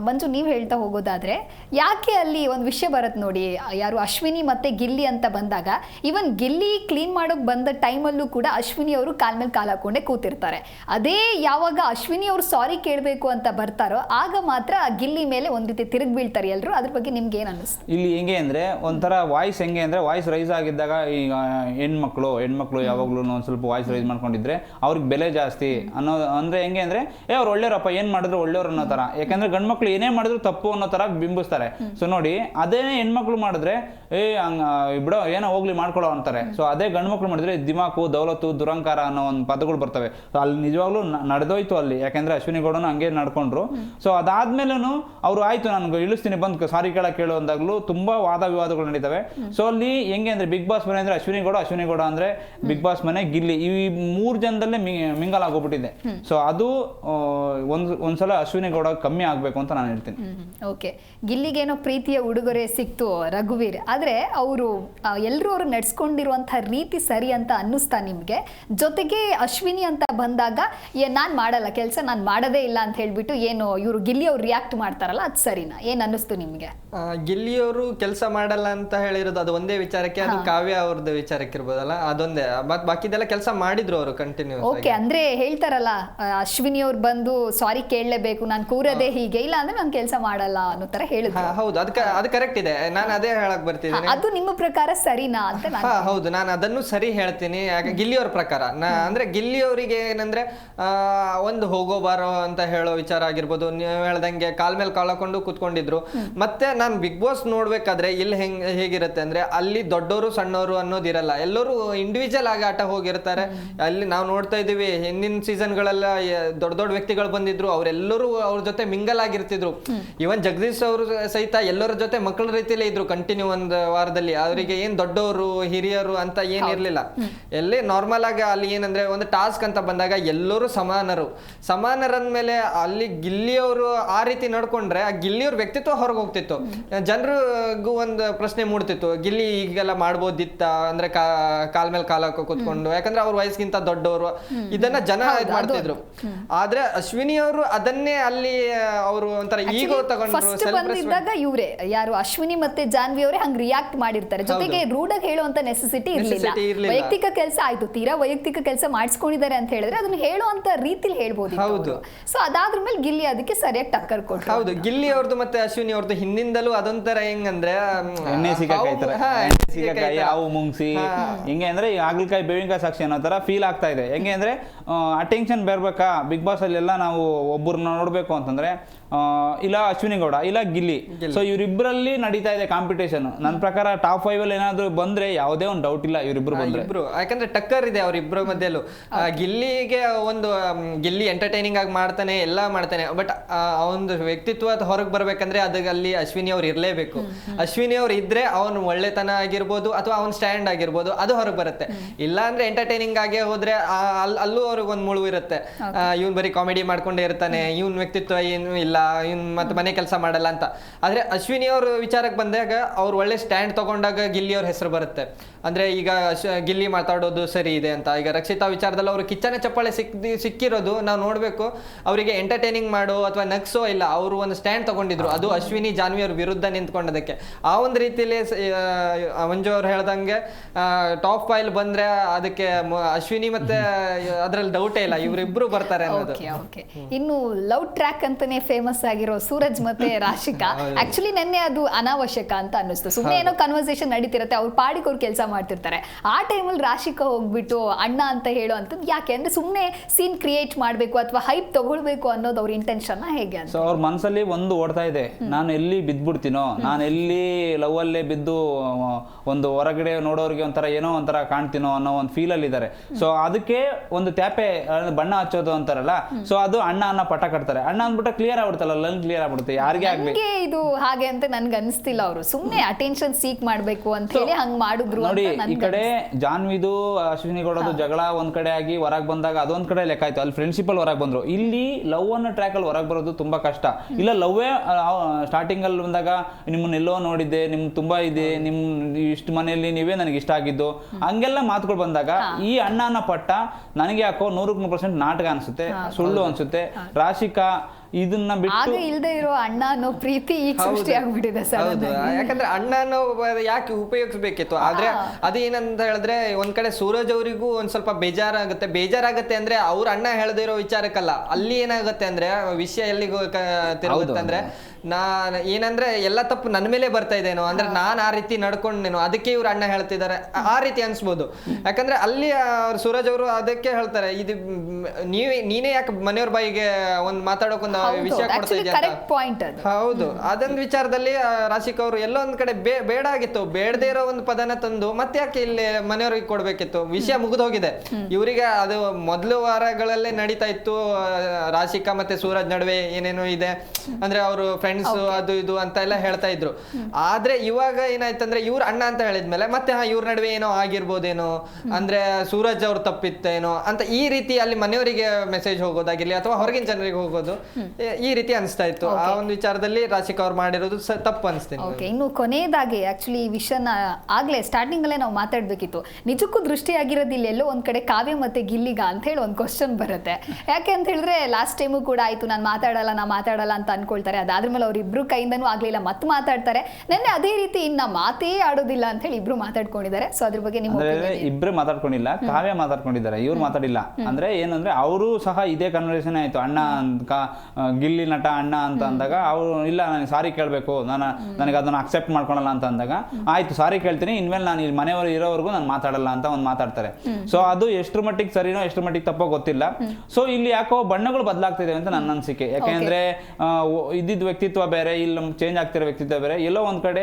ಮಂಜು ನೀವು ಹೇಳ್ತಾ ಹೋಗೋದಾದರೆ, ಯಾಕೆ ಅಲ್ಲಿ ಒಂದು ವಿಷಯ ಬರುತ್ತೆ ನೋಡಿ, ಯಾರು ಅಶ್ವಿನಿ ಮತ್ತು ಗಿಲ್ಲಿ ಅಂತ ಬಂದಾಗ ಈವನ್ ಗಿಲ್ಲಿ ಕ್ಲೀನ್ ಮಾಡೋಕ್ಕೆ ಬಂದ ಟೈಮಲ್ಲೂ ಕೂಡ ಅಶ್ವಿನಿ ಅವರು ಕಾಲ್ ಮೇಲೆ ಕಾಲು ಹಾಕೊಂಡೆ ಕೂತಿರ್ತಾರೆ. ಅದೇ ಯಾವಾಗ ಅಶ್ವಿನಿ ಅವರು ಸಾರಿ ಕೇಳಬೇಕು ಅಂತ ಬರ್ತಾರೋ, ಆಗ ಮಾತ್ರ ಗಿಲ್ಲಿ ಮೇಲೆ ಒಂದು ರೀತಿ ತಿರುಗಿ ಬೀಳ್ತಾರೆ ಎಲ್ಲರೂ ಅದ್ರ ಬಗ್ಗೆ ನಿಮ್ಗೆ ಏನು ಅನ್ನಿಸ್ತು? ಇಲ್ಲಿ ಹೆಂಗೆ ಅಂದರೆ, ಒಂಥರ ವಾಯ್ಸ್ ಹೆಂಗೆ ಅಂದರೆ ವಾಯ್ಸ್ ರೈಸ್ ಆಗಿದ್ದಾಗ ಈಗ ಹೆಣ್ಮಕ್ಳು ಹೆಣ್ಮಕ್ಳು ಯಾವಾಗಲೂ ಒಂದು ಸ್ವಲ್ಪ ವಾಯ್ಸ್ ರೈಸ್ ಮಾಡ್ಕೊಂಡಿದ್ರೆ ಅವ್ರಿಗೆ ಬೆಲೆ ಜಾಸ್ತಿ ಅನ್ನೋದು ಅಂದರೆ ಹೆಂಗೆ ಅಂದರೆ, ಏ, ಅವ್ರು ಒಳ್ಳೆಯವ್ರಪ್ಪ, ಏನು ಮಾಡಿದ್ರು ಒಳ್ಳೆಯವ್ರು ಅನ್ನೋ ತರ. ಯಾಕಂದ್ರೆ ಗಂಡ್ಮಕ್ಳು ಏನೇ ಮಾಡಿದ್ರು ತಪ್ಪು ಅನ್ನೋ ತರ ಬಿಂಬಿಸ್ತಾರೆ. ಸೊ ನೋಡಿ ಅದೇ ಹೆಣ್ಮಕ್ಳು ಮಾಡಿದ್ರೆ ಏ ಹಂಗ ಬಿಡೋ ಏನೋ ಹೋಗ್ಲಿ ಮಾಡ್ಕೊಳ್ಳೋ ಅಂತಾರೆ. ಸೊ ಅದೇ ಗಂಡ್ಮಕ್ಳು ಮಾಡಿದ್ರೆ ದಿಮಾಕು ದೌಲತ್ತು ದುರಂಕಾರ ಅನ್ನೋ ಒಂದು ಪದಗಳು ಬರ್ತವೆ. ಸೊ ಅಲ್ಲಿ ನಿಜವಾಗ್ಲೂ ನಡೆದೋಯ್ತು ಅಲ್ಲಿ. ಯಾಕಂದ್ರೆ ಅಶ್ವಿನಿ ಗೌಡನು ಹಂಗೆ ನಡ್ಕೊಂಡ್ರು. ಸೊ ಅದಾದ್ಮೇಲೂ ಅವ್ರು ಆಯ್ತು ನಾನು ಇಳಿಸ್ತೀನಿ ಬಂದು ಸಾರಿ ಕೇಳ ಕೇಳು ಅಂದಾಗ್ಲೂ ತುಂಬಾ ವಾದ ವಿವಾದಗಳು ನಡೀತವೆ. ಸೊ ಅಲ್ಲಿ ಹೆಂಗೆ ಅಂದ್ರೆ ಬಿಗ್ ಬಾಸ್ ಮನೆ ಅಂದ್ರೆ ಅಶ್ವಿನಿ ಗೌಡ ಅಶ್ವಿನಿ ಗೌಡ ಅಂದ್ರೆ ಬಿಗ್ ಬಾಸ್ ಮನೆ ಗಿಲ್ಲಿ. ಈ ಮೂರ್ ಜನದಲ್ಲೇ ಮಿಂಗಲ್ ಆಗೋಗ್ಬಿಟ್ಟಿದೆ. ಸೊ ಅದು ಒಂದ್ ಒಂದ್ಸಲ ಅಶ್ವಿನಿ ಗೌಡ ಕಮ್ಮಿ ಆಗ್ಬೇಕು ಅಂತ ನಾನು ಹೇಳ್ತೀನಿ. ಓಕೆ. ಗಿಲ್ಲಿಗೇನೋ ಪ್ರೀತಿಯ ಉಡುಗೊರೆ ಸಿಕ್ತು ರಘುವೀರ್. ಆದರೆ ಅವರು ಎಲ್ಲರೂ ಅವರು ನಡ್ಸ್ಕೊಂಡಿರುವಂತಹ ರೀತಿ ಸರಿ ಅಂತ ಅನ್ನಿಸ್ತಾ ನಿಮಗೆ? ಜೊತೆಗೆ ಅಶ್ವಿನಿ ಅಂತ ಬಂದಾಗ ನಾನು ಮಾಡಲ್ಲ ಕೆಲಸ ನಾನು ಮಾಡೋದೇ ಇಲ್ಲ ಅಂತ ಹೇಳ್ಬಿಟ್ಟು ಏನು ಇವರು ಗಿಲ್ಲಿ ಅವ್ರು ರಿಯಾಕ್ಟ್ ಮಾಡ್ತಾರಲ್ಲ ಅದು ಸರಿನಾ? ಏನು ಅನ್ನಿಸ್ತು ನಿಮಗೆ? ಗಿಲ್ಲಿಯವರು ಕೆಲಸ ಮಾಡಲ್ಲ ಅಂತ ಹೇಳಿರೋದು ಅದು ಒಂದೇ ವಿಚಾರಕ್ಕೆ ಅದು ಕಾವ್ಯ ಅವ್ರದ್ದು ವಿಚಾರಕ್ಕೆ ಇರ್ಬೋದಲ್ಲ ಅದೊಂದೇ. ಮತ್ ಬಾಕಿದೆಲ್ಲ ಕೆಲಸ ಮಾಡಿದ್ರು ಅವರು ಕಂಟಿನ್ಯೂ ಓಕೆ ಅಂದ್ರೆ ಹೇಳ್ತಾರಲ್ಲ ಆ, ಅಶ್ವಿನಿ ಅವ್ರು ಬಂದು ಸಾರಿ ಕೇಳಲೇಬೇಕು ನಾನು ಕೂರದೇ ಹೀಗೆ ಇಲ್ಲ ಅಂದ್ರೆ ನಾನು ಕೆಲಸ ಮಾಡಲ್ಲ ಅನ್ನೋ ತರ ಹೇಳಿದ್ರು. ಹೌದು. ಅದಕ್ಕೆ ಅದು ಕರೆಕ್ಟ್ ಇದೆ. ನಾನು ಅದೇ ಹೇಳಕ್ ಬರ್ತಿದ್ದೀನಿ. ಅದು ನಿಮ್ಮ ಪ್ರಕಾರ ಸರಿನಾ ಅಂತ ನಾನು ಹಾ ಹೌದು. ನಾನು ಅದನ್ನು ಸರಿ ಹೇಳ್ತೀನಿ. ಯಾಕೆ ಗಿಲ್ಲಿಯವ್ರ ಪ್ರಕಾರ. ನಾ ಅಂದ್ರೆ ಗಿಲ್ಲಿಯವರಿಗೆ ಏನಂದ್ರೆ ಆ, ಒಂದು ಹೋಗೋ ಬಾರೋ ಅಂತ ಹೇಳೋ ವಿಚಾರ ಆಗಿರ್ಬೋದು. ನೀವು ಹೇಳ್ದಂಗೆ ಕಾಲ್ ಮೇಲೆ ಕಾಲ್ ಹಾಕೊಂಡು ಕೂತ್ಕೊಂಡಿದ್ರು. ಮತ್ತೆ ನಾನು ಬಿಗ್ ಬಾಸ್ ನೋಡ್ಬೇಕಾದ್ರೆ ಇಲ್ಲಿ ಹೆಂಗ್ ಹೇಗಿರುತ್ತೆ ಅಂದ್ರೆ ಅಲ್ಲಿ ದೊಡ್ಡವರು ಸಣ್ಣವರು ಅನ್ನೋದಿರಲ್ಲ. ಎಲ್ಲರೂ ಇಂಡಿವಿಜುವಲ್ ಆಗಿ ಆಟ ಹೋಗಿರ್ತಾರೆ. ಅಲ್ಲಿ ನಾವು ನೋಡ್ತಾ ಇದೀವಿ ಹಿಂದಿನ ಸೀಸನ್ಗಳೆಲ್ಲ ದೊಡ್ಡ ದೊಡ್ಡ ವ್ಯಕ್ತಿಗಳು ಬಂದಿದ್ರು. ಅವರೆಲ್ಲರೂ ಅವ್ರ ಜೊತೆ ಮಿಂಗಲ್ ಆಗಿರ್ತಿದ್ರು. ಇವನ್ ಜಗದೀಶ್ ಅವರು ಸಹಿತ ಎಲ್ಲರ ಜೊತೆ ಮಕ್ಕಳ ರೀತಿಯಲ್ಲೇ ಇದ್ರು ಕಂಟಿನ್ಯೂ ಒಂದ್ ವಾರದಲ್ಲಿ. ಅವರಿಗೆ ಏನ್ ದೊಡ್ಡವರು ಹಿರಿಯರು ಅಂತ ಏನ್ ಇರ್ಲಿಲ್ಲ. ಎಲ್ಲಿ ನಾರ್ಮಲ್ ಆಗಿ ಅಲ್ಲಿ ಏನಂದ್ರೆ ಒಂದು ಟಾಸ್ಕ್ ಅಂತ ಬಂದಾಗ ಎಲ್ಲರೂ ಸಮಾನರು. ಸಮಾನರಂದ್ಮೇಲೆ ಅಲ್ಲಿ ಗಿಲ್ಲಿಯವರು ಆ ರೀತಿ ನಡ್ಕೊಂಡ್ರೆ ಆ ಗಿಲ್ಲಿಯವ್ರ ವ್ಯಕ್ತಿತ್ವ ಹೊರಗೆ ಹೋಗ್ತಿತ್ತು. ಜನರಿಗೂ ಒಂದು ಪ್ರಶ್ನೆ ಮೂಡ್ತಿತ್ತು. ಗಿಲ್ಲಿ ಈಗೆಲ್ಲ ಮಾಡ್ಬೋದಿತ್ತ? ಅಂದ್ರೆ ಕಾಲ್ ಮೇಲೆ ಕಾಲ ಕೂತ್ಕೊಂಡು. ಯಾಕಂದ್ರೆ ಅವ್ರ ವಯಸ್ಸಿಗಿಂತ ದೊಡ್ಡವರು. ಇದನ್ನ ಜನ ಇದ್ ಮಾಡ್ತಿದ್ರು. ಆದ್ರೆ ಅಶ್ವಿನಿ ಅವರು ಅದನ್ನೇ ಅಲ್ಲಿ ಅವರು ಒಂಥರ ಈಗೋ ತಗೊಂಡ್ರು ಫಸ್ಟ್ ಬಂದಿದ್ದಾಗ ಇವ್ರೆ ಯಾರು ಅಶ್ವಿನಿ ಮತ್ತೆ ಜಾನ್ವಿ ಅವರೇ ಹಂಗ್ ರಿಯಾಕ್ಟ್ ಮಾಡಿರ್ತಾರೆ. ಜೊತೆಗೆ ರೂಢಾಗಿ ಹೇಳುವಂತ ನೆಸೆಸಿಟಿ ಇರ್ಲಿಲ್ಲ. ವೈಯಕ್ತಿಕ ಕೆಲಸ ಆಯ್ತು ತೀರಾ ವೈಯಕ್ತಿಕ ಕೆಲಸ ಮಾಡಿಸ್ಕೊಂಡಿದ್ದಾರೆ ಅಂತ ಹೇಳಿದ್ರೆ ಅದನ್ನ ಹೇಳುವಂತ ರೀತಿಲಿ ಹೇಳ್ಬೋದು ಹೌದು. ಸೊ ಅದಾದ್ರ ಮೇಲೆ ಗಿಲ್ಲಿ ಅದಕ್ಕೆ ಸರಿಯಾಗಿ ಟಕ್ಕರ್ ಕೊಟ್ಟು ಹೌದು ಗಿಲ್ಲಿ ಅವ್ರದ್ದು ಮತ್ತೆ ಅಶ್ವಿನಿ ಅವ್ರದ್ದು ಹಿಂದಿಂದಲೂ ಅದೊಂಥರ ಹೆಂಗಂದ್ರೆ ಮ್, ಎಣ್ಣೆ ಸಿಗಕಾಯಿ ಹಾವು- ತರ ಹಾ, ಎಣ್ಣೆ ಸಿಗಕಾಯಿ ಸಿಗಕಾಯಿ ಮುಂಗ್ಸಿ. ಹೆಂಗೆ ಅಂದ್ರೆ ಈ ಹಾಗಲಕಾಯಿ ಬೇವಿನಕಾಯಿ ಸಾಕ್ಷಿ ಅನ್ನೋ ತರ ಫೀಲ್ ಆಗ್ತಾ ಇದೆ. ಹೆಂಗೆ ಅಂದ್ರೆ ಅಟೆನ್ಷನ್ ಬರ್ಬೇಕಾ? ಬಿಗ್ ಬಾಸ್ ಅಲ್ಲಿ ಎಲ್ಲ ನಾವು ಒಬ್ಬರನ್ನ ನೋಡ್ಬೇಕು ಅಂತಂದ್ರೆ ಇಲ್ಲ ಅಶ್ವಿನಿ ಗೌಡ ಇಲ್ಲ ಗಿಲ್ಲಿ. ಸೊ ಇವರಿಬ್ಬರಲ್ಲಿ ನಡೀತಾ ಇದೆ ಕಾಂಪಿಟೇಷನ್ ನನ್ನ ಪ್ರಕಾರ ಟಾಪ್ ಫೈವ್ ಅಲ್ಲಿ ಏನಾದ್ರು ಬಂದ್ರೆ ಯಾವುದೇ ಒಂದು ಡೌಟ್ ಇಲ್ಲ ಇವರಿಬ್ರು ಬಂದ್ರೆ. ಇಬ್ರು. ಯಾಕಂದ್ರೆ ಟಕ್ಕರ್ ಇದೆ ಅವರಿಬ್ಬರ ಮಧ್ಯಲ್ಲೂ ಗಿಲ್ಲಿಗೆ ಒಂದು ಗಿಲ್ಲಿ ಎಂಟರ್ಟೈನಿಂಗ್ ಆಗಿ ಮಾಡ್ತಾನೆ ಎಲ್ಲ ಮಾಡ್ತಾನೆ. ಬಟ್ ಒಂದು ವ್ಯಕ್ತಿತ್ವ ಹೊರಗೆ ಬರ್ಬೇಕಂದ್ರೆ ಅದಕ್ಕೆ ಅಲ್ಲಿ ಅಶ್ವಿನಿ ಅವ್ರು ಇರಲೇಬೇಕು. ಅಶ್ವಿನಿ ಅವ್ರು ಇದ್ರೆ ಅವನು ಒಳ್ಳೆತನ ಆಗಿರ್ಬೋದು ಅಥವಾ ಅವ್ನ ಸ್ಟ್ಯಾಂಡ್ ಆಗಿರ್ಬೋದು ಅದು ಹೊರಗೆ ಬರುತ್ತೆ. ಇಲ್ಲ ಅಂದ್ರೆ ಎಂಟರ್ಟೈನಿಂಗ್ ಆಗೇ ಹೋದ್ರೆ ಅಲ್ಲೂ ಅವ್ರಿಗೆ ಒಂದು ಮುಳುವು ಇರುತ್ತೆ. ಇವ್ನು ಬರೀ ಕಾಮಿಡಿ ಮಾಡ್ಕೊಂಡೇ ಇರ್ತಾನೆ ಇವನ್ ವ್ಯಕ್ತಿತ್ವ ಏನು ಇಲ್ಲ ಇವ್ನ್ ಮತ್ತೆ ಮನೆ ಕೆಲಸ ಮಾಡಲ್ಲ ಅಂತ. ಆದ್ರೆ ಅಶ್ವಿನಿ ಅವ್ರ ವಿಚಾರಕ್ಕೆ ಬಂದಾಗ ಅವ್ರು ಒಳ್ಳೆ ಸ್ಟ್ಯಾಂಡ್ ತಗೊಂಡಾಗ ಗಿಲ್ಲಿ ಅವ್ರ ಹೆಸರು ಬರುತ್ತೆ. ಅಂದ್ರೆ ಈಗ ಗಿಲ್ಲಿ ಮಾತಾಡೋದು ಸರಿ ಇದೆ ಅಂತ. ಈಗ ರಕ್ಷಿತಾ ವಿಚಾರದಲ್ಲಿ ಅವರು ಕಿಚ್ಚನ ಚಪ್ಪಾಳೆ ಸಿಕ್ಕಿ ಸಿಕ್ಕಿರೋದು ನಾವು ನೋಡ್ಬೇಕು. ಅವರಿಗೆ ಎಂಟರ್ಟೈನಿಂಗ್ ಮಾಡೋ ಅಥವಾ ನಗ್ಸೋ ಇಲ್ಲ ಅವರು ಒಂದು ಸ್ಟ್ಯಾಂಡ್ ತಗೊಂಡಿದ್ರು. ಅದು ಅಶ್ವಿನಿ ಜಾನ್ವಿ ಅವ್ರ ವಿರುದ್ಧ ನಿಂತ್ಕೊಂಡದಕ್ಕೆ. ಆ ಒಂದು ರೀತಿಯಲ್ಲಿ ಮಂಜು ಅವ್ರು ಹೇಳ್ದಂಗೆ ಟಾಪ್ ಫೈಲ್ ಬಂದ್ರೆ ಅದಕ್ಕೆ ಅಶ್ವಿನಿ ಮತ್ತೆ ಅದರಲ್ಲಿ ಡೌಟೇ ಇಲ್ಲ. ಇವರಿಬ್ರು ಬರ್ತಾರೆ ಅನ್ನೋದು. ಇನ್ನು ಲವ್ ಟ್ರ್ಯಾಕ್ ಅಂತಾನೆ ಫೇಮಸ್ ಆಗಿರೋ ಸೂರಜ್ ಮತ್ತೆ ರಾಶಿಕಾ ಆಕ್ಚುಲಿ ನಿನ್ನೆ ಅದು ಅನಾವಶ್ಯಕ ಅಂತ ಅನ್ನಿಸ್ತು. ಸುಮ್ಮನೆ ಏನೋ ಕನ್ವರ್ಸೇಷನ್ ನಡೀತಿರತ್ತೆ ಅವ್ರು ಪಾಡಿಗೆ ಅವ್ರು ಕೆಲಸ ಮಾಡ್ತಿರ್ತಾರೆ. ಆ ಟೈಮಲ್ಲಿ ರಾಶಿಕಾ ಹೋಗ್ಬಿಟ್ಟು ಅಣ್ಣ ಅಂತ ಹೇಳೋ ಅಂತದ್ದು ಯಾಕೆ? ಅಂದ್ರೆ ಸುಮ್ಮನೆ ಸೀನ್ ಕ್ರಿಯೇಟ್ ಮಾಡಬೇಕು ಅಥವಾ ಹೈಪ್ ತಗೊಳ್ಬೇಕು ಅನ್ನೋದು ಅವ್ರ ಇಂಟೆನ್ಷನ್ ಹೇಗೆ ಅಂತ. ಸೊ ಅವ್ರ ಮನಸ್ಸಲ್ಲಿ ಒಂದು ಓಡ್ತಾ ಇದೆ. ನಾನು ಎಲ್ಲಿ ಬಿದ್ದ್ಬಿಡ್ತೀನೋ ನಾನು ಎಲ್ಲಿ ಲವ್ ಅಲ್ಲೇ ಬಿದ್ದು ಒಂದು ಹೊರಗಡೆ ನೋಡೋರಿಗೆ ಒಂಥರ ಏನೋ ಒಂಥರ ಕಾಣ್ತೀನೋ ಅನ್ನೋ ಒಂದು ಫೀಲ್ ಅಲ್ಲಿ ಇದ್ದಾರೆ ಸೊ ಅದಕ್ಕೆ ಒಂದು ತ್ಯಾಪೆ ಬಣ್ಣ ಹಚ್ಚೋದು ಅಂತಾರಲ್ಲ ಸೊ ಅದು ಅಣ್ಣ ಅನ್ನ ಪಟ ಕಟ್ತಾರೆ. ಅಣ್ಣ ಅಂದ್ಬಿಟ್ಟು ಕ್ಲಿಯರ್ ಆಗ್ಬಿಡ್ತಲ್ಲ ಲಂಗ್ ಕ್ಲಿಯರ್ ಆಗ್ಬಿಡುತ್ತೆ. ಯಾರಿಗೆ ಆಗ್ಲಿ ಇದು ಹಾಗೆ ಅಂತ ನನ್ಗೆ ಅನಿಸ್ತಿಲ್ಲ ಅವರು. ಸುಮ್ಮನೆ ಅಟೆನ್ಷನ್ ಸೀಕ್ ಮಾಡಬೇಕು ಅಂತ ಹೇಳಿ ಹಂಗ್ ಮಾಡಿದ್ರು ನೋಡಿ ಅಂತ ಈ ನನ್ಗೆ ಕಡೆ ಜಾನ್ವಿದು ಅಶ್ವಿನಿ ಕೊಡೋದು ಜಗಳ ಒಂದ್ ಕಡೆ ಆಗಿ ಹೊರಗೆ ಬಂದಾಗ ಅದೊಂದ್ ಕಡೆ ಲೆಕ್ಕ ಆಯ್ತು. ಅಲ್ಲಿ ಫ್ರೆಂಡ್ಶಿಪ್ ಅಲ್ಲಿ ಹೊರಗೆ ಬಂದ್ರು. ಇಲ್ಲಿ ಲವ್ ಅನ್ನೋ ಟ್ರ್ಯಾಕ್ ಅಲ್ಲಿ ಹೊರಗೆ ಬರೋದು ತುಂಬಾ ಕಷ್ಟ. ಇಲ್ಲ ಲವ್ವೇ ಸ್ಟಾರ್ಟಿಂಗ್ ಅಲ್ಲಿ ಬಂದಾಗ ನಿಮ್ಮನ್ನ ಎಲ್ಲೋ ನೋಡಿದ್ದೆ ನಿಮ್ ತುಂಬಾ ಇದೆ ನಿಮ್ ಇಷ್ಟು ಮನೆಯಲ್ಲಿ ನೀವೇ ನನಗೆ ಇಷ್ಟ ಆಗಿದ್ದು. ಹಂಗೆಲ್ಲ ಮಾತುಗಳು ಬಂದಾಗ ಈ ಅಣ್ಣನ ಪಟ್ಟ ನನಗೆ ಯಾಕೋ ನೂರಕ್ಕೆ ನೂರು ಪರ್ಸೆಂಟ್ ನಾಟಕ ಅನ್ಸುತ್ತೆ ಸುಳ್ಳು ಅನ್ಸುತ್ತೆ. ರಾಶಿಕಾ ಇದನ್ನ ಬಿಟ್ಟು ಇಲ್ದೆ ಇಲ್ದೇ ಇರೋ ಅಣ್ಣ ಅನ್ನೋ ಪ್ರೀತಿ ಈಗ ಸೃಷ್ಟಿ ಆಗ್ಬಿಟ್ಟಿದೆ ಹೌದು. ಸರ್ ಯಾಕಂದ್ರೆ ಅಣ್ಣ ಅನ್ನೋ ಯಾಕೆ ಉಪಯೋಗಿಸ್ಬೇಕಿತ್ತು? ಆದ್ರೆ ಅದು ಏನಂತ ಹೇಳಿದ್ರೆ ಒಂದ್ ಕಡೆ ಸೂರಜ್ ಅವರಿಗೂ ಒಂದ್ ಸ್ವಲ್ಪ ಬೇಜಾರಾಗುತ್ತೆ. ಬೇಜಾರಾಗುತ್ತೆ ಅಂದ್ರೆ ಅವ್ರ ಅಣ್ಣ ಹೇಳದಿರೋ ಇರೋ ವಿಚಾರಕ್ಕಲ್ಲ. ಅಲ್ಲಿ ಏನಾಗುತ್ತೆ ಅಂದ್ರೆ ವಿಷಯ ಎಲ್ಲಿಗೆ ತಿರುಗುತ್ತೆ ಅಂದ್ರೆ ನಾನ್ ಏನಂದ್ರೆ ಎಲ್ಲ ತಪ್ಪು ನನ್ನ ಮೇಲೆ ಬರ್ತಾ ಇದೇನೋ ಅಂದ್ರೆ ನಾನು ಆ ರೀತಿ ನಡ್ಕೊಂಡೇನೋ ಅದಕ್ಕೆ ಇವ್ರು ಅಣ್ಣ ಹೇಳ್ತಿದ್ದಾರೆ ಆ- ರೀತಿ ಅನ್ಸ್ಬೋದು. ಯಾಕಂದ್ರೆ ಅಲ್ಲಿ ಅವ್ರು ಸೂರಜ್ ಅವರು ಅದಕ್ಕೆ ಹೇಳ್ತಾರೆ ಇದು ನೀವೇ ನೀನೇ ಯಾಕೆ ಮನೆಯವ್ರ ಬಾಯಿಗೆ ಒಂದ್ ಮಾತಾಡೋಕೊಂದು ವಿಷಯ ಕೊಡ್ತಾ ಇದೆಯಾ ಹೌದು. ಅದೊಂದು ವಿಚಾರದಲ್ಲಿ ರಾಶಿಕ್ ಅವರು ಎಲ್ಲೋ ಒಂದ್ ಕಡೆ ಬೇಡ ಆಗಿತ್ತು. ಬೇಡದೇ ಇರೋ ಒಂದು ಪದನ ತಂದು ಮತ್ತೆ ಯಾಕೆ ಇಲ್ಲಿ ಮನೆಯವ್ರಿಗೆ ಕೊಡ್ಬೇಕಿತ್ತು? ವಿಷಯ ಮುಗಿದೋಗಿದೆ. ಇವರಿಗೆ ಅದು ಮೊದಲು ವಾರಗಳಲ್ಲೇ ನಡೀತಾ ಇತ್ತು ರಾಶಿಕಾ ಮತ್ತೆ ಸೂರಜ್ ನಡುವೆ ಏನೇನೋ ಇದೆ. ಅಂದ್ರೆ ಅವರು ಫ್ರೆಂಡ್ಸ್ ಅದು ಇದು ಅಂತ ಎಲ್ಲ ಹೇಳ್ತಾ ಇದ್ರು. ಆದ್ರೆ ಇವಾಗ ಏನಾಯ್ತಂದ್ರೆ ಇವ್ರ ಅಣ್ಣ ಅಂತ ಹೇಳಿದ್ಮೇಲೆ ಮತ್ತೆ ಹಾ ಇವ್ರ ನಡುವೆ ಏನೋ ಆಗಿರ್ಬೋದೇನೋ ಅಂದ್ರೆ ಸೂರಜ್ ಅವ್ರು ತಪ್ಪಿತ್ತೇನೋ ಅಂತ ಈ ರೀತಿ ಅಲ್ಲಿ ಮನೆಯವರಿಗೆ ಮೆಸೇಜ್ ಹೋಗೋದಾಗಿರ್ಲಿ ಅಥವಾ ಹೊರಗಿನ ಜನರಿಗೆ ಹೋಗೋದು ಈ- ರೀತಿ ಅನಿಸ್ತಾ ಇತ್ತು. ಆ ಒಂದು ವಿಚಾರದಲ್ಲಿ ರಾಶಿಕ್ ಅವ್ರು ಮಾಡಿರೋದು ತಪ್ಪು ಅನಿಸ್ತೀನಿ ಓಕೆ ಇನ್ನು ಕೊನೆಯದಾಗಿ ಆಕ್ಚುಲಿ ಈ ವಿಷಯನ ಆಗ್ಲೇ ಸ್ಟಾರ್ಟಿಂಗ್ ಅಲ್ಲೇ ನಾವು ಮಾತಾಡ್ಬೇಕಿತ್ತು. ನಿಜಕ್ಕೂ ದೃಷ್ಟಿಯಾಗಿರೋದಿಲ್ಲ ಎಲ್ಲೋ ಒಂದ್ ಕಡೆ ಕಾವ್ಯ ಮತ್ತೆ ಗಿಲ್ಲಿಗ ಅಂತ ಹೇಳಿ ಒಂದು ಕ್ವಶನ್ ಬರುತ್ತೆ. ಯಾಕೆ ಅಂತ ಹೇಳಿದ್ರೆ ಲಾಸ್ಟ್ ಟೈಮು ಕೂಡ ಆಯ್ತು ನಾನು ಮಾತಾಡಲ್ಲ ನಾ ಮಾತಾಡಲ್ಲ ಅಂತ ಅನ್ಕೊಳ್ತಾರೆ. ಅದಾದ್ರ ಮೇಲೆ ಕೈಯಿಂದನು ಕೈಯಿಂದನೂ ಆಗ್ಲಿಲ್ಲ ಮತ್ತೆ ಮಾತಾಡ್ತಾರೆ. ನೆನ್ನೆ ಅದೇ ರೀತಿ ಇನ್ನ ಮಾತೇ ಆಡೋದಿಲ್ಲ ಅಂತ ಹೇಳಿ ಇಬ್ರು ಮಾತಾಡ್ಕೊಂಡಿದ್ದಾರೆ. ಸೊ ಅದ್ರ ಬಗ್ಗೆ ನಿಮ್ಮ? ಇಬ್ರೇ ಮಾತಾಡ್ಕೊಂಡಿಲ್ಲ ಕಾವ್ಯ ಮಾತಾಡ್ಕೊಂಡಿದ್ದಾರೆ ಇವ್ರು ಮಾತಾಡಿಲ್ಲ. ಅಂದ್ರೆ ಏನಂದ್ರೆ ಅವರು ಸಹ ಇದೇ ಕನ್ವರ್ಸೇಷನ್ ಆಯ್ತು. ಅಣ್ಣ ಅಂತ ಗಿಲ್ಲಿ ನಟ ಅಣ್ಣ ಅಂತ ಅಂದಾಗ ಅವ್ರು ಇಲ್ಲ ನನಗೆ ಸಾರಿ ಕೇಳಬೇಕು ನಾನು ನನಗೆ ಅದನ್ನ ಅಕ್ಸೆಪ್ಟ್ ಮಾಡ್ಕೊಳಲ್ಲ ಅಂತ ಅಂದಾಗ ಆಯ್ತು ಸಾರಿ ಕೇಳ್ತೀನಿ ಇನ್ಮೇಲೆ ನಾನು ಇಲ್ಲಿ ಮನೆಯವರು ಇರೋವರೆಗೂ ನಾನು ಮಾತಾಡಲ್ಲ ಅಂತ ಒಂದು ಮಾತಾಡ್ತಾರೆ. ಸೊ ಅದು ಎಷ್ಟು ಮಟ್ಟಿಗೆ ಸರಿನೋ ಎಷ್ಟ್ರ ಮಟ್ಟಿಗೆ ತಪ್ಪೋ ಗೊತ್ತಿಲ್ಲ. ಸೊ ಇಲ್ಲಿ ಯಾಕೋ ಬಣ್ಣಗಳು ಬದಲಾಗ್ತಿದೆ ಅಂತ ನನ್ನ ಅನಿಸಿಕೆ. ಯಾಕೆಂದ್ರೆ ಇದ್ದಿದ್ದ ವ್ಯಕ್ತಿ ವ್ಯಕ್ತಿತ್ವ ಬೇರೆ ಇಲ್ಲಿ ಚೇಂಜ್ ಆಗ್ತಿರೋ ವ್ಯಕ್ತಿತ್ವ ಬೇರೆ ಎಲ್ಲೋ ಒಂದು ಕಡೆ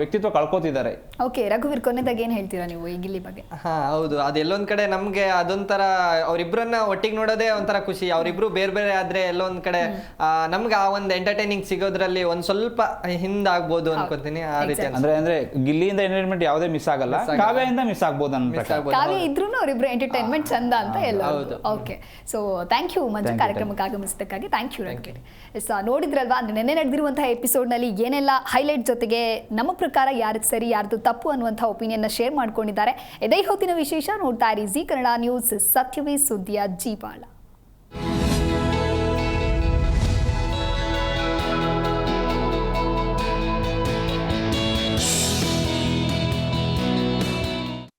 ವ್ಯಕ್ತಿತ್ವ ಕಳ್ಕೊತಿದ್ದಾರೆ. ಓಕೆ ರಘುವೀರ್ ಕೊನೆದಾಗ ಏನ್ ಹೇಳ್ತೀರಾ ನೀವು ಈ ಗಿಲ್ಲಿ ಬಗ್ಗೆ? ಹಾ ಹೌದು. ಅದೆಲ್ಲೊಂದ್ ಕಡೆ ನಮ್ಗೆ ಅದೊಂಥರ ಅವ್ರಿಬ್ರನ್ನ ಒಟ್ಟಿಗೆ ನೋಡೋದೇ ಒಂಥರ ಖುಷಿ. ಅವರಿಬ್ರು ಬೇರೆ ಬೇರೆ ಆದ್ರೆ ಎಲ್ಲೊಂದ್ ಕಡೆ ಆ, ನಮ್ಗೆ ಆ ಒಂದು ಎಂಟರ್ಟೈನಿಂಗ್ ಸಿಗೋದ್ರಲ್ಲಿ ಒಂದ್ ಸ್ವಲ್ಪ ಹಿಂದಾಗ್ಬೋದು ಅನ್ಕೋತೀನಿ ಆ ರೀತಿ ಅನ್ಸುತ್ತೆ. ಅಂದ್ರೆ ಅಂದ್ರೆ ಗಿಲ್ಲಿಯಿಂದ ಎಂಟರ್ಟೈನ್ಮೆಂಟ್ ಯಾವುದೇ ಮಿಸ್ ಆಗಲ್ಲ. ಕಾವ್ಯದಿಂದ ಮಿಸ್ ಆಗ್ಬೋದು ನನ್ನ ಪ್ರಕಾರ ಆಗ್ಬೋದು. ಕಾವ್ಯ ಇದ್ರೂ ಅವರಿಬ್ರು ಎಂಟರ್ಟೈನ್ಮೆಂಟ್ ಚಂದ ಅಂತ ಎಲ್ಲ okay so thank you Manju. ಕಾರ್ಯಕ್ರಮಕ್ಕೆ ಆಗಮಿಸಿದ್ದಕ್ಕಾಗಿ ಥ್ಯಾಂಕ್ ಯು ರಘುವೀರ್. ಎಸ್ ನೋಡಿದ್ರಲ್ವಾ ಅಂದ್ರೆ ನೆನ್ನೆ ನಡೆದಿರುವಂತಹ ಎಪಿಸೋಡ್ನಲ್ಲಿ ಏನೆಲ್ಲ ಹೈಲೈಟ್ ಜೊತೆಗೆ ನಮ್ಮ ಪ್ರಕಾರ ಯಾರ್ದು ಸರಿ ಯಾರ್ದು ತಪ್ಪು ಅನ್ನುವಂಥ ಒಪಿನಿಯನ್ನ ಶೇರ್ ಮಾಡ್ಕೊಂಡಿದ್ದಾರೆ. ಇದೇ ಹೊತ್ತಿನ ವಿಶೇಷ ನೋಡ್ತಾ ಇರಿ. ಜಿ ಕನ್ನಡ ನ್ಯೂಸ್, ಸತ್ಯವೇ ಸುದ್ದಿಯ, ಜೀವಾಳ.